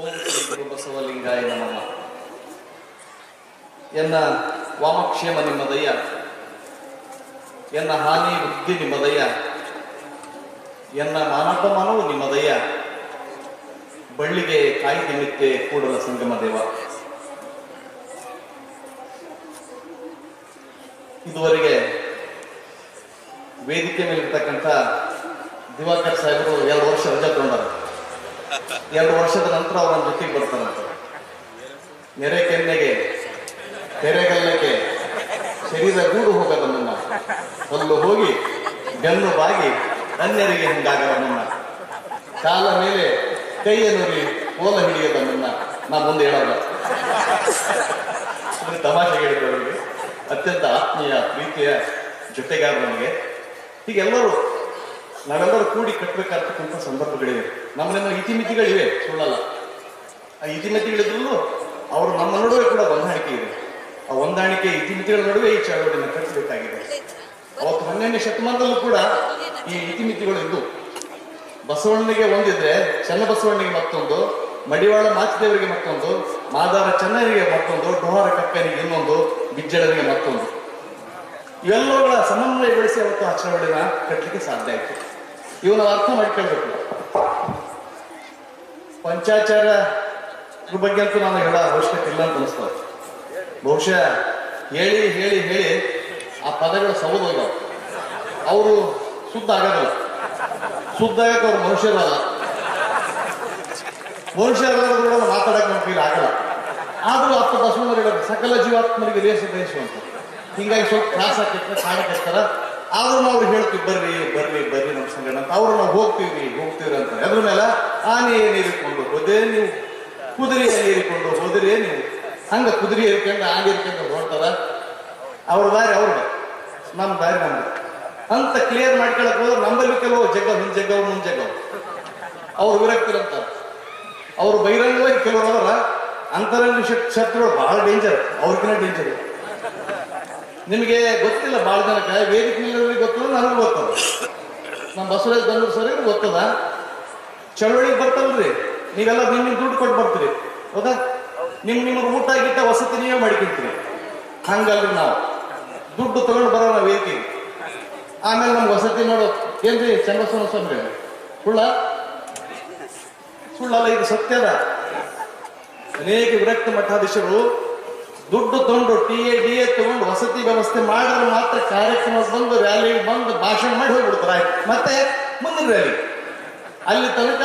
ಓಂ ಶ್ರೀ ಗುರು ಬಸವಲಿಂಗಾಯ ನಮಃ ಎನ್ನ ವಾಮಕ್ಷೇಮ ನಿಮ್ಮದಯ್ಯ. ಎನ್ನ ಹಾನಿ ಬುದ್ಧಿ ನಿಮ್ಮದಯ್ಯ. ಎನ್ನ ಮಾನವಮಾನವು ನಿಮ್ಮದಯ್ಯ. ಬಳ್ಳಿಗೆ ಕಾಯಿ ನಿಮಿತ್ತೆ ಕೂಡಲ ಸಂಗಮ ದೇವ. ಇದುವರೆಗೆ ವೇದಿಕೆ ಮೇಲಿರ್ತಕ್ಕಂಥ ದಿವಾಕರ್ ಸಾಹೇಬರು ಎರಡು ವರ್ಷ ರಜೆ ತಗೊಂಡಾರ. ಎರಡು ವರ್ಷದ ನಂತರ ನನ್ನ ಜೊತೆಗೆ ಬರ್ತಾನಂತ ನೆರೆ ಕೆನ್ನೆಗೆ ತೆರೆಗಲ್ಲಕ್ಕೆ ಶರೀರ ಗೂಡು ಹೋಗದ ನನ್ನ ಒಂದು ಹೋಗಿ ಬೆನ್ನು ಬಾಗಿ, ಅನ್ಯರಿಗೆ ಹಿಂಗಾಗದ ನನ್ನ ಕಾಲ ಮೇಲೆ ಕೈಯನ್ನುರಿ ನುರಿ ಓಲ ಹಿಡಿಯದ ನನ್ನ ನಾ ಮುಂದೆ ಹೇಳಲ್ಲ. ತಮಾಷೆ ಹೇಳಿದ್ರು ಅತ್ಯಂತ ಆತ್ಮೀಯ, ಪ್ರೀತಿಯ ಜೊತೆಗಾರ ನನಗೆ ಹೀಗೆಲ್ಲರೂ ನಾವೆಲ್ಲರೂ ಕೂಡಿ ಕಟ್ಟಬೇಕಾಗ್ತಕ್ಕಂಥ ಸಂದರ್ಭಗಳಿವೆ. ನಮ್ಮನ್ನ ಇತಿಮಿತಿಗಳಿವೆ, ಸುಳ್ಳಲ್ಲ. ಆ ಇತಿಮಿತಿಗಳಿದ್ರೂ ಅವರು ನಮ್ಮ ನಡುವೆ ಕೂಡ ಹೊಂದಾಣಿಕೆ ಇದೆ. ಆ ಹೊಂದಾಣಿಕೆ ಇತಿಮಿತಿಗಳ ನಡುವೆ ಈ ಚಳವಳಿಯನ್ನು ಕಟ್ಟಬೇಕಾಗಿದೆ. ಅವತ್ತು ಹನ್ನೆರಡನೇ ಶತಮಾನದಲ್ಲೂ ಕೂಡ ಈ ಇತಿಮಿತಿಗಳು ಇದ್ದು, ಬಸವಣ್ಣನಿಗೆ ಒಂದಿದ್ರೆ ಚನ್ನಬಸವಣ್ಣನಿಗೆ ಮತ್ತೊಂದು, ಮಡಿವಾಳ ಮಾಚಿದೇವರಿಗೆ ಮತ್ತೊಂದು, ಮಾದಾರ ಚನ್ನರಿಗೆ ಮತ್ತೊಂದು ಡೋಹಾರ ಕಕ್ಕನಿಗೆ ಇನ್ನೊಂದು ಬಿಜ್ಜಳರಿಗೆ ಮತ್ತೊಂದು. ಇವೆಲ್ಲವುಗಳ ಸಮನ್ವಯಗೊಳಿಸಿ ಅವತ್ತು ಆ ಚಳವಳಿನ ಕಟ್ಟಲಿಕ್ಕೆ ಸಾಧ್ಯ ಆಯ್ತು. ಇವನ್ನ ಅರ್ಥ ಮಾಡ್ಕೊಳ್ಬೇಕು. ಪಂಚಾಚಾರ ಬಗ್ಗೆ ಅಂತೂ ನಾನು ಹೇಳ ಅವಶ್ಯಕತೆ ಇಲ್ಲ ಅಂತ ಅನಿಸ್ತದೆ ಬಹುಶಃ ಹೇಳಿ ಹೇಳಿ ಹೇಳಿ ಆ ಪದಗಳು ಸೌದೋಗ ಅವರು ಶುದ್ಧ ಆಗೋದಿಲ್ಲ ಶುದ್ಧ ಆಗಕ್ಕೆ ಅವ್ರು ಮನುಷ್ಯರಲ್ಲ ಮನುಷ್ಯರಲ್ಲ ಮಾತಾಡಕ್ಕೆ ನಮ್ಮ ಕೈಲಿ ಆಗಲ್ಲ. ಆದರೂ ಅಪ್ಪ ಹೇಳೋದು ಸಕಲ ಜೀವಾತ್ಮರಿಗೆ ಲೇಸ ಬಯಸು ಅಂತ ಹಿಂಗಾಗಿ ಸ್ವಲ್ಪ ತ್ರಾಸ ಆಗ್ತಿರ್ತಾರೆ ಕಾಡಕ್ಕಿರ್ತಾರ ಆದ್ರೂ ನಾವು ಅವ್ರಿಗೆ ಹೇಳ್ತೀವಿ, ಬರ್ರಿ ಬರ್ರಿ ಬರ್ರಿ ನಮ್ಮ ಸಂಗಡ ಅಂತ. ಅವ್ರು ನಾವು ಹೋಗ್ತೀವಿ ಹೋಗ್ತೀವಿ ಅಂತ. ಅದ್ರ ಮೇಲೆ ಆನೆ ಏನೇರಿಕೊಂಡು ಹೋದೆ ನೀವು? ಕುದುರೆ ಏರಿಕೊಂಡು ಹೋದ್ರೆ ನೀವು? ಹಂಗ ಕುದುರೆ ಏರ್ಕೊಂಡು ಆನೆ ಏರ್ಕೊಂಡು ಹೊರಡ್ತಾರ ಅವ್ರ ದಾರಿ ಅವ್ರ ನಮ್ಮ ದಾರಿ ನಮ್ದು. ಅಂತ ಕ್ಲಿಯರ್ ಮಾಡ್ಕೊಳಕ್ ಹೋದ್ರೆ ನಮ್ಮಲ್ಲಿ ಕೆಲವು ಜಗ್ಗ, ಮುಂದ್ ಜಗ್ಗವು ಮುಂದ್ ಜಗ್ಗ. ಅವ್ರು ವಿರಕ್ತಿರಂತ ಅವ್ರು ಬಹಿರಂಗವಾಗಿ ಕೆಲವರು ಅವರ ಅಂತರಂಗ ಶಕ್- ಶತ್ರುಗಳು ಬಹಳ ಡೇಂಜರ್ ಅವ್ರಿಗಿನ ಡೇಂಜರ್ ನಿಮಗೆ ಗೊತ್ತಿಲ್ಲ ಭಾಳ ಜನಕ್ಕೆ ವೇದಿಕೆ ಮೇಲೆ ಗೊತ್ತದ, ನನಗೆ ಗೊತ್ತದ. ನಮ್ಮ ಬಸವರಾಜ್ ಬಂದ್ರು ಸರ್ ಗೊತ್ತದ? ಚಳವಳಿಗೆ ಬರ್ತಲ್ರಿ. ನೀವೆಲ್ಲ ನಿಮ್ ನಿಮ್ ದುಡ್ಡು ಕೊಟ್ಟು ಬರ್ತೀರಿ. ಹೌದಾ? ನಿಮ್ ನಿಮ್ಮ ಊಟ ಗಿಟ್ಟ ವಸತಿ ನೀವೇ ಮಾಡ್ಕೊಂತೀರಿ. ಹಂಗಲ್ರಿ ನಾವು. ದುಡ್ಡು ತಗೊಂಡು ಬರೋಣ ವೇದಿಕೆ. ಆಮೇಲೆ ನಮ್ಗೆ ವಸತಿ ನೋಡೋ, ಏನ್ರಿ ಚಂದ್ರಸ್ವಾಮಿ ಸ್ವಾಮಿ? ಸುಳ್ಳ? ಸುಳ್ಳಲ್ಲ, ಇದು ಸತ್ಯದ. ಅನೇಕ ವಿರಕ್ತ ಮಠಾಧೀಶರು ದುಡ್ಡು ತಗೊಂಡು ಟಿ ಎ ಡಿ ಎ ತಗೊಂಡು ವಸತಿ ವ್ಯವಸ್ಥೆ ಮಾಡಿದ್ರೆ ಮಾತ್ರ ಕಾರ್ಯಕ್ರಮ ಬಂದು ರ್ಯಾಲಿ ಬಂದು ಭಾಷಣ ಮಾಡಿ ಹೋಗ್ಬಿಡ್ತಾರೆ. ಮತ್ತೆ ಮುಂದಿನ ರ್ಯಾಲಿ ಅಲ್ಲಿ ತನಕ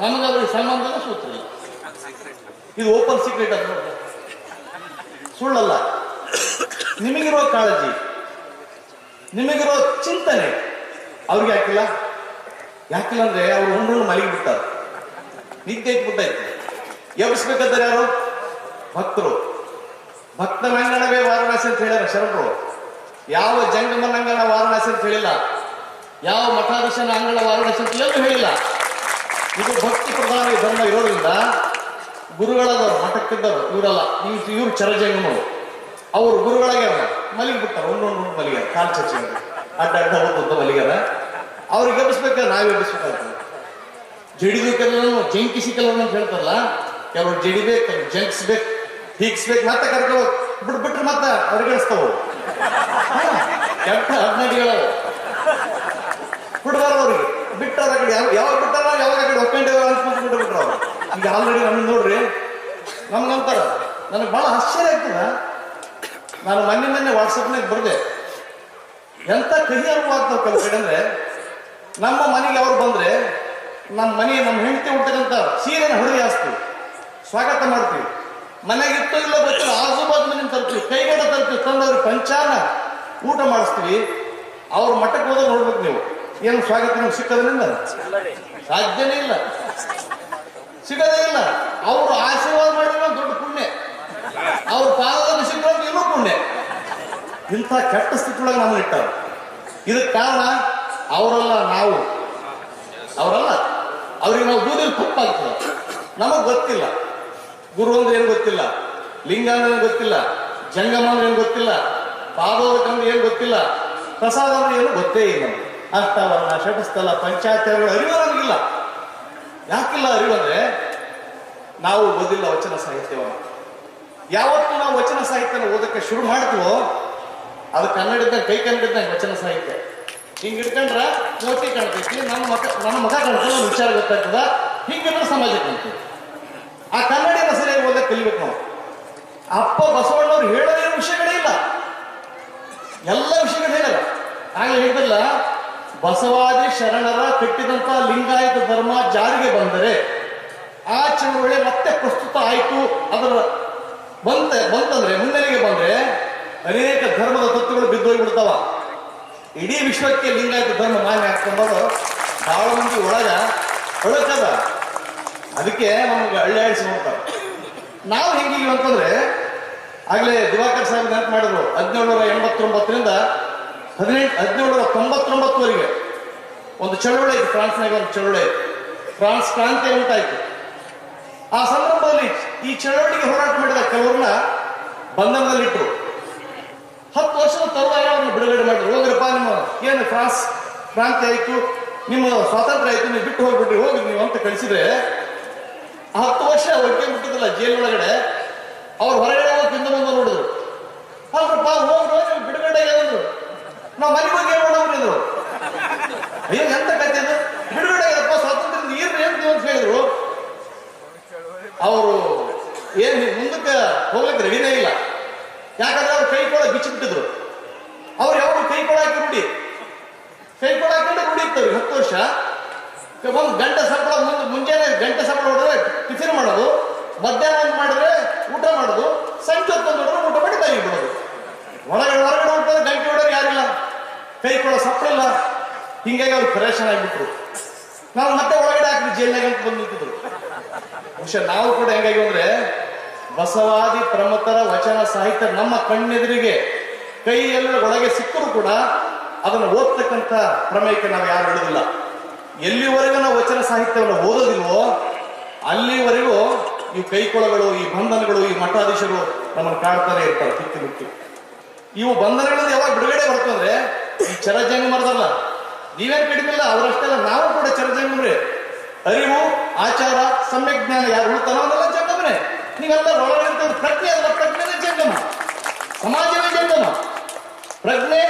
ನಮಗವ್ರಿಗೆ ಸಂಬಂಧದ ಸೂತ್ರ ಇದು ಓಪನ್ ಸೀಕ್ರೆಟ್ ಅಂತ. ಸುಳ್ಳಲ್ಲ. ನಿಮಗಿರೋ ಕಾಳಜಿ, ನಿಮಗಿರೋ ಚಿಂತನೆ, ಅವ್ರಿಗೆ ಯಾಕಿಲ್ಲ? ಯಾಕಿಲ್ಲ ಅಂದ್ರೆ ಅವ್ರು ಹುಣ್ಣು ಮಲಗಿ ಬಿಟ್ಟಾರ ನಿದ್ದೆ ಇಟ್ಬಿಟ್ಟೈತೆ ಎಬ್ಬಿಸ್ಬೇಕಂತಾರೆ ಯಾರು? ಭಕ್ತರು. ಭಕ್ತನಂಗಣವೇ ವಾರಣಾಸಿ ಅಂತ ಹೇಳ್ಯಾರ ಶರಣರು. ಯಾವ ಜಂಗಮನಂಗಣ ವಾರಣಾಸಿ ಅಂತ ಹೇಳಿಲ್ಲ. ಯಾವ ಮಠಾಧೀಶನ ಅಂಗಣ ವಾರಣಾಸಿ ಅಂತ ಎಲ್ಲೂ ಹೇಳಿಲ್ಲ. ಇದು ಭಕ್ತಿ ಪ್ರಧಾನ ಧರ್ಮ ಇರೋದ್ರಿಂದ ಗುರುಗಳದವರು ಮಠಕ್ಕಿದ್ದವರು ಇವರಲ್ಲ ಇವ್ರು ಚರಜಂಗಮರು ಅವರು ಗುರುಗಳಾಗ್ಯಾರ ಮಲಿಗೆ ಬಿಟ್ಟಾರ ಒಂದೊಂದು ಮಲಗ್ಯಾರ ಕಾಲ್ ಚರ್ಚೆ ಅಡ್ಡ ಅಡ್ಡ ಹೋದ ಮಲಗ್ಯಾರ ಅವ್ರಿಗೆ ಎಬ್ಬಿಸ್ಬೇಕಾದ್ರೆ ನಾವೇ ಎಬ್ಬಿಸ್ಬೇಕಾಗ್ತದೆ ಜಡಿದು ಕೆಲವರು ಜಂಕಿಸಿ ಕೆಲವರು ಅಂತ ಹೇಳ್ತಾರಲ್ಲ, ಕೆಲವರು ಜಡಿಬೇಕು, ಜಂಕಿಸ್ಬೇಕು. ಹೀಗಿಸ್ಬೇಕು ಮತ್ತೆ ಬಿಟ್ಟು ಬಿಟ್ಬಿಟ್ರೆ ಮತ್ತೆ ಅವ್ರಿಗೆ ಅನಿಸ್ತಾವ ಕೆಟ್ಟ ಹದಿನೈದು ಬಿಡ್ಬಾರ ಅವ್ರಿಗೆ. ಬಿಟ್ಟಾರ ಕಡೆ ಯಾವ ಯಾವಾಗ ಬಿಟ್ಟಾರ ಯಾವಾಗ ಕಡೆ ಒಪ್ಕೊಂಡೇವ ಅನ್ಸ್ಕೊಂಡು ಬಿಟ್ಟು ಬಿಟ್ರು ಅವ್ರು. ಈಗ ಆಲ್ರೆಡಿ ನಮ್ಗೆ ನೋಡ್ರಿ ನನಗೆ ಬಹಳ ಆಶ್ಚರ್ಯ ಆಗ್ತದ ನಾನು ಮೊನ್ನೆ ಮೊನ್ನೆ ವಾಟ್ಸಪ್ನಾಗ ಬರ್ದೆ. ಎಂತ ಕಹಿ ಅನುಭವ ಆಗ್ತಾವ ಕೆಲವು ಕಡೆ ಅಂದ್ರೆ, ನಮ್ಮ ಮನೆಗೆ ಅವ್ರು ಬಂದ್ರೆ ನಮ್ಮ ಮನೆ ನಮ್ಮ ಹೆಂಡತಿ ಉಡ್ತಕ್ಕಂಥ ಸೀರೆನ ಹುಡುಗಿ ಹಾಸ್ತೀವಿ ಸ್ವಾಗತ ಮಾಡ್ತೀವಿ. ಮನೆಗೆ ಇಲ್ಲ ಗೊತ್ತಿಲ್ಲ. ಆಜು ಬಾಜು ಮನೆ ತರ್ತೀವಿ. ಕೈಗಡೆ ತರ್ತೀವಿ. ತಂದು ಅವ್ರಿಗೆ ಪಂಚಾನ ಊಟ ಮಾಡಿಸ್ತೀವಿ. ಅವ್ರ ಮಠಕ್ಕೆ ಹೋದ್ರೆ ನೋಡ್ಬೇಕು ನೀವು. ಏನು ಸ್ವಾಗತ ನಮ್ಗೆ ಸಿಕ್ಕದ್ರಿಂದ ಸಾಧ್ಯನೇ ಇಲ್ಲ. ಸಿಗದೇ ಇಲ್ಲ. ಅವರು ಆಶೀರ್ವಾದ ಮಾಡಿರೋ ದೊಡ್ಡ ಪುಣ್ಯ. ಅವ್ರ ಪಾದದಲ್ಲಿ ಸಿಕ್ಕೋದು ಇನ್ನೂ ಪುಣ್ಯ. ಇಂಥ ಕೆಟ್ಟ ಸ್ಥಿತಿ ಒಳಗೆ ನಮ್ಗೆ ಇಟ್ಟಾರ ಇದಕ್ಕೆ ಕಾರಣ ಅವರಲ್ಲ ನಾವು. ಅವರಲ್ಲ. ಅವ್ರಿಗೆ ನಾವು ಬೂದಿಲ್ ತಪ್ಪಾಗ್ತದೆ. ನಮಗ್ ಗೊತ್ತಿಲ್ಲ. ಗುರು ಅಂದ್ರೆ ಏನು ಗೊತ್ತಿಲ್ಲ? ಲಿಂಗ ಅಂದ್ರೆ ಏನು ಗೊತ್ತಿಲ್ಲ? ಜಂಗಮ ಅಂದ್ರೆ ಏನು ಗೊತ್ತಿಲ್ಲ? ಪಾದೋದಕಂದ್ರೆ ಏನು ಗೊತ್ತಿಲ್ಲ? ಪ್ರಸಾದ ಅಂದ್ರೆ ಏನು ಗೊತ್ತೇ ಇಲ್ಲ ಅರ್ಥವನ್ನ ಷಟಸ್ಥಲ ಪಂಚಾಯತ್ಗಳು ಅರಿವು ನಮಗಿಲ್ಲ. ಯಾಕಿಲ್ಲ ಅರಿವು ಅಂದ್ರೆ ನಾವು ಓದಿಲ್ಲ ವಚನ ಸಾಹಿತ್ಯವನ್ನು ಯಾವತ್ತು ನಾವು ವಚನ ಸಾಹಿತ್ಯನ ಓದಕ್ಕೆ ಶುರು ಮಾಡ್ತೀವೋ, ಅದು ಕನ್ನಡದ ಕೈ ಕನ್ನಡದ ವಚನ ಸಾಹಿತ್ಯ. ಹಿಂಗ್ ಇಟ್ಕೊಂಡ್ರ ಮೋತಿ ಕಾಣ್ತೈತಿ ನನ್ನ ಮಗ ನನ್ನ ಮಗ ಕಾಣ್ತದೆ ವಿಚಾರ ಗೊತ್ತಾಗ್ತದ ಹಿಂಗಿದ್ರೆ ಸಮಾಜ ಕಾಣ್ತದೆ ಆ ಓದಕ್ಕೆ ಕಲಿಬೇಕು ನಾವು. ಅಪ್ಪ ಬಸವಣ್ಣವ್ರು ಹೇಳದೇ ವಿಷಯಗಳೇ ಇಲ್ಲ. ಎಲ್ಲ ವಿಷಯಗಳು ಹೇಳಲ್ಲ. ಆಗಲೇ ಹೇಳಿದಲ್ಲ ಬಸವಾದಿ ಶರಣರ ಕಟ್ಟಿದಂತ ಲಿಂಗಾಯತ ಧರ್ಮ ಜಾರಿಗೆ ಬಂದರೆ ಆ ಚಳವಳಿ ಮತ್ತೆ ಪ್ರಸ್ತುತ ಆಯಿತು. ಅದರ ಬಂತ, ಬಂತಂದ್ರೆ, ಮುನ್ನೆಲೆಗೆ ಬಂದ್ರೆ ಅನೇಕ ಧರ್ಮದ ತತ್ವಗಳು ಬಿದ್ದೋಗ್ಬಿಡ್ತಾವ. ಇಡೀ ವಿಶ್ವಕ್ಕೆ ಲಿಂಗಾಯತ ಧರ್ಮ ಮಾನ್ಯ ಹಾಕೊಂಬೋದು ಬಹಳ ಮಂದಿ ಒಳಗ, ಒಳಗದ. ಅದಕ್ಕೆ ನಮ್ಗೆ ಹಳ್ಳಿ ಆಡಿಸಿ ನೋಡ್ತಾರೆ. ನಾವು ಹೆಂಗಿಲ್ಲ ಅಂತಂದ್ರೆ, ಆಗ್ಲೇ ದಿವಾಕರ್ ಸಾಹೇಬ್ ನೆನಪು ಮಾಡಿದ್ರು, ಹದಿನೇಳುನೂರ ಎಂಬತ್ತೊಂಬತ್ತರಿಂದ ಹದಿನೆಂಟು, ಹದಿನೇಳುನೂರ ತೊಂಬತ್ತೊಂಬತ್ತುವರೆಗೆ ಒಂದು ಚಳುವಳಿ ಆಯ್ತು, ಫ್ರಾನ್ಸ್ನಾಗ ಒಂದು ಚಳುವಳಿ ಫ್ರಾನ್ಸ್ ಕ್ರಾಂತಿ ಉಂಟಾಯ್ತು. ಆ ಸಂದರ್ಭದಲ್ಲಿ ಈ ಚಳವಳಿಗೆ ಹೋರಾಟ ಮಾಡಿದ ಕೆಲವ್ರನ್ನ ಬಂಧನದಲ್ಲಿಟ್ಟರು ಹತ್ತು ವರ್ಷದ ತರುವಾಯ ಅವ್ರನ್ನ ಬಿಡುಗಡೆ ಮಾಡಿದ್ರು. ಹೋಗ್ರಪ್ಪ ನಿಮ್ಮ, ಏನು ಫ್ರಾನ್ಸ್ ಕ್ರಾಂತಿ ಆಯ್ತು, ನಿಮ್ಮ ಸ್ವಾತಂತ್ರ್ಯ ಆಯ್ತು, ನೀವು ಬಿಟ್ಟು ಹೋಗ್ಬಿಟ್ರಿ ಹೋಗಿ ನೀವು ಅಂತ ಕಳಿಸಿದ್ರೆ ಹತ್ತು ವರ್ಷ ಹೊಟ್ಟೆ ಮುಟ್ಟಿದ್ರಲ್ಲ ಜೈಲ್ ಒಳಗಡೆ ಅವ್ರು ಹೊರಗಡೆ ಹೋಗಿ ತಿಂದು ಬಂದು ನೋಡಿದ್ರು ಅಲ್ರಪ್ಪ ಹೋಗ್ರು ಬಿಡುಗಡೆ ಹೇಳಿದ್ರು ನಾವು ಮನೆ ಹೋಗಿ ಏನ್ ಮಾಡೋರು ಅಯ್ಯೋ ಎಂತ ಕತೆ ಅದು? ಬಿಡುಗಡೆ ಆಗಪ್ಪ ಸ್ವಾತಂತ್ರ್ಯದಿಂದ ಏನ್ ನೀವು ಅಂತ ಹೇಳಿದ್ರು. ಅವರು ಏನ್ ಮುಂದಕ್ಕೆ ಹೋಗ್ಲಿಕ್ಕೆ ರೆಡಿನೇ ಇಲ್ಲ. ಯಾಕಂದ್ರೆ ಅವ್ರು ಕೈ ಕೊಳ ಬಿಚ್ಚಿ ಬಿಟ್ಟಿದ್ರು ಅವ್ರು ಯಾವಾಗ ಕೈ ಕೊಳ ಹಾಕಿ ರೂಢಿ? ಕೈ ಕೊಳ ಹಾಕಿ ಹತ್ತು ವರ್ಷ. ಒಂದು ಗಂಟೆ ಸಂಬಳ ಮುಂದೆ, ಮುಂಜಾನೆ ಗಂಟೆ ಸಂಬಳ ಹೊಡೆದ್ರೆ ಟಿಫಿನ್ ಮಾಡೋದು, ಮಧ್ಯಾಹ್ನ ಒಂದು ಮಾಡಿದ್ರೆ ಊಟ ಮಾಡೋದು, ಸಂಜೆ ಹೊತ್ತು ಹೊಡೆದ್ರೆ ಊಟ ಮಾಡಿ ಕೈ ಬಿಡೋದು ಹೊರಗಡೆ ಹೊರಗಡೆ ಹೋಗ್ತಾರೆ ಗಂಟೆ ಹೊಡೆದ್ರೆ ಯಾರಿಲ್ಲ ಕೈ ಕೊಡೋ ಸಪ್ಪಳಿಲ್ಲ ಹಿಂಗಾಗಿ ಅವ್ರು ಪ್ರೇಷನ್ ಆಗಿಬಿಟ್ರು. ನಾವು ಮತ್ತೆ ಒಳಗಡೆ ಹಾಕಿದ್ವಿ ಜೈಲ್ನಾಗ ಅಂತ ಬಂದು ನಿಂತಿದ್ರು. ಬಹುಶಃ ನಾವು ಕೂಡ ಹೆಂಗಾಗಿ ಅಂದ್ರೆ ಬಸವಾದಿ ಪ್ರಮತರ ವಚನ ಸಾಹಿತ್ಯ ನಮ್ಮ ಕಣ್ಣೆದುರಿಗೆ, ಕೈಯಲ್ಲಿ ಒಳಗೆ ಸಿಕ್ಕರೂ ಕೂಡ ಅದನ್ನು ಓದ್ತಕ್ಕಂಥ ಪ್ರಮೇಯಕ್ಕೆ ನಾವು ಯಾರು ಹಿಡಿದಿಲ್ಲ ಎಲ್ಲಿವರೆಗೂ ನಾವು ವಚನ ಸಾಹಿತ್ಯವನ್ನು ಓದೋದಿಲ್ವೋ, ಅಲ್ಲಿವರೆಗೂ ಈ ಕೈಕೊಳಗಳು, ಈ ಬಂಧನಗಳು, ಈ ಮಠಾಧೀಶರು ನಮ್ಮನ್ನು ಕಾಡ್ತಾನೆ ಇರ್ತಾರೆ ತಿಕ್ಕಿ ಮುಕ್ಕಿ ಇವು ಬಂಧನಗಳು ಯಾವಾಗ ಬಿಡುಗಡೆ ಬರ್ತಂದ್ರೆ ಈ ಚರಜಂಗ ಮರದಲ್ಲ. ನೀವೇನ್ ಇಲ್ಲ, ಅವರಷ್ಟೆಲ್ಲ ನಾವು ಕೂಡ ಚರಜಂಗಮ್ರೆ ಅರಿವು, ಆಚಾರ, ಸಮ್ಯಕ್ ಜ್ಞಾನ, ಯಾರು ಉಳ್ತಾರೋ ಅದೆಲ್ಲ ಜಂಗಮನೆ ನೀವೆಲ್ಲ ಒಳಗಿರ್ತದ ಪ್ರಜ್ಞೆ ಅಲ್ಲ ಪ್ರಜ್ಞೆ ಜಂಗಮ ಸಮಾಜವೇ ಜಂಗಮ ಪ್ರಜ್ಞೆ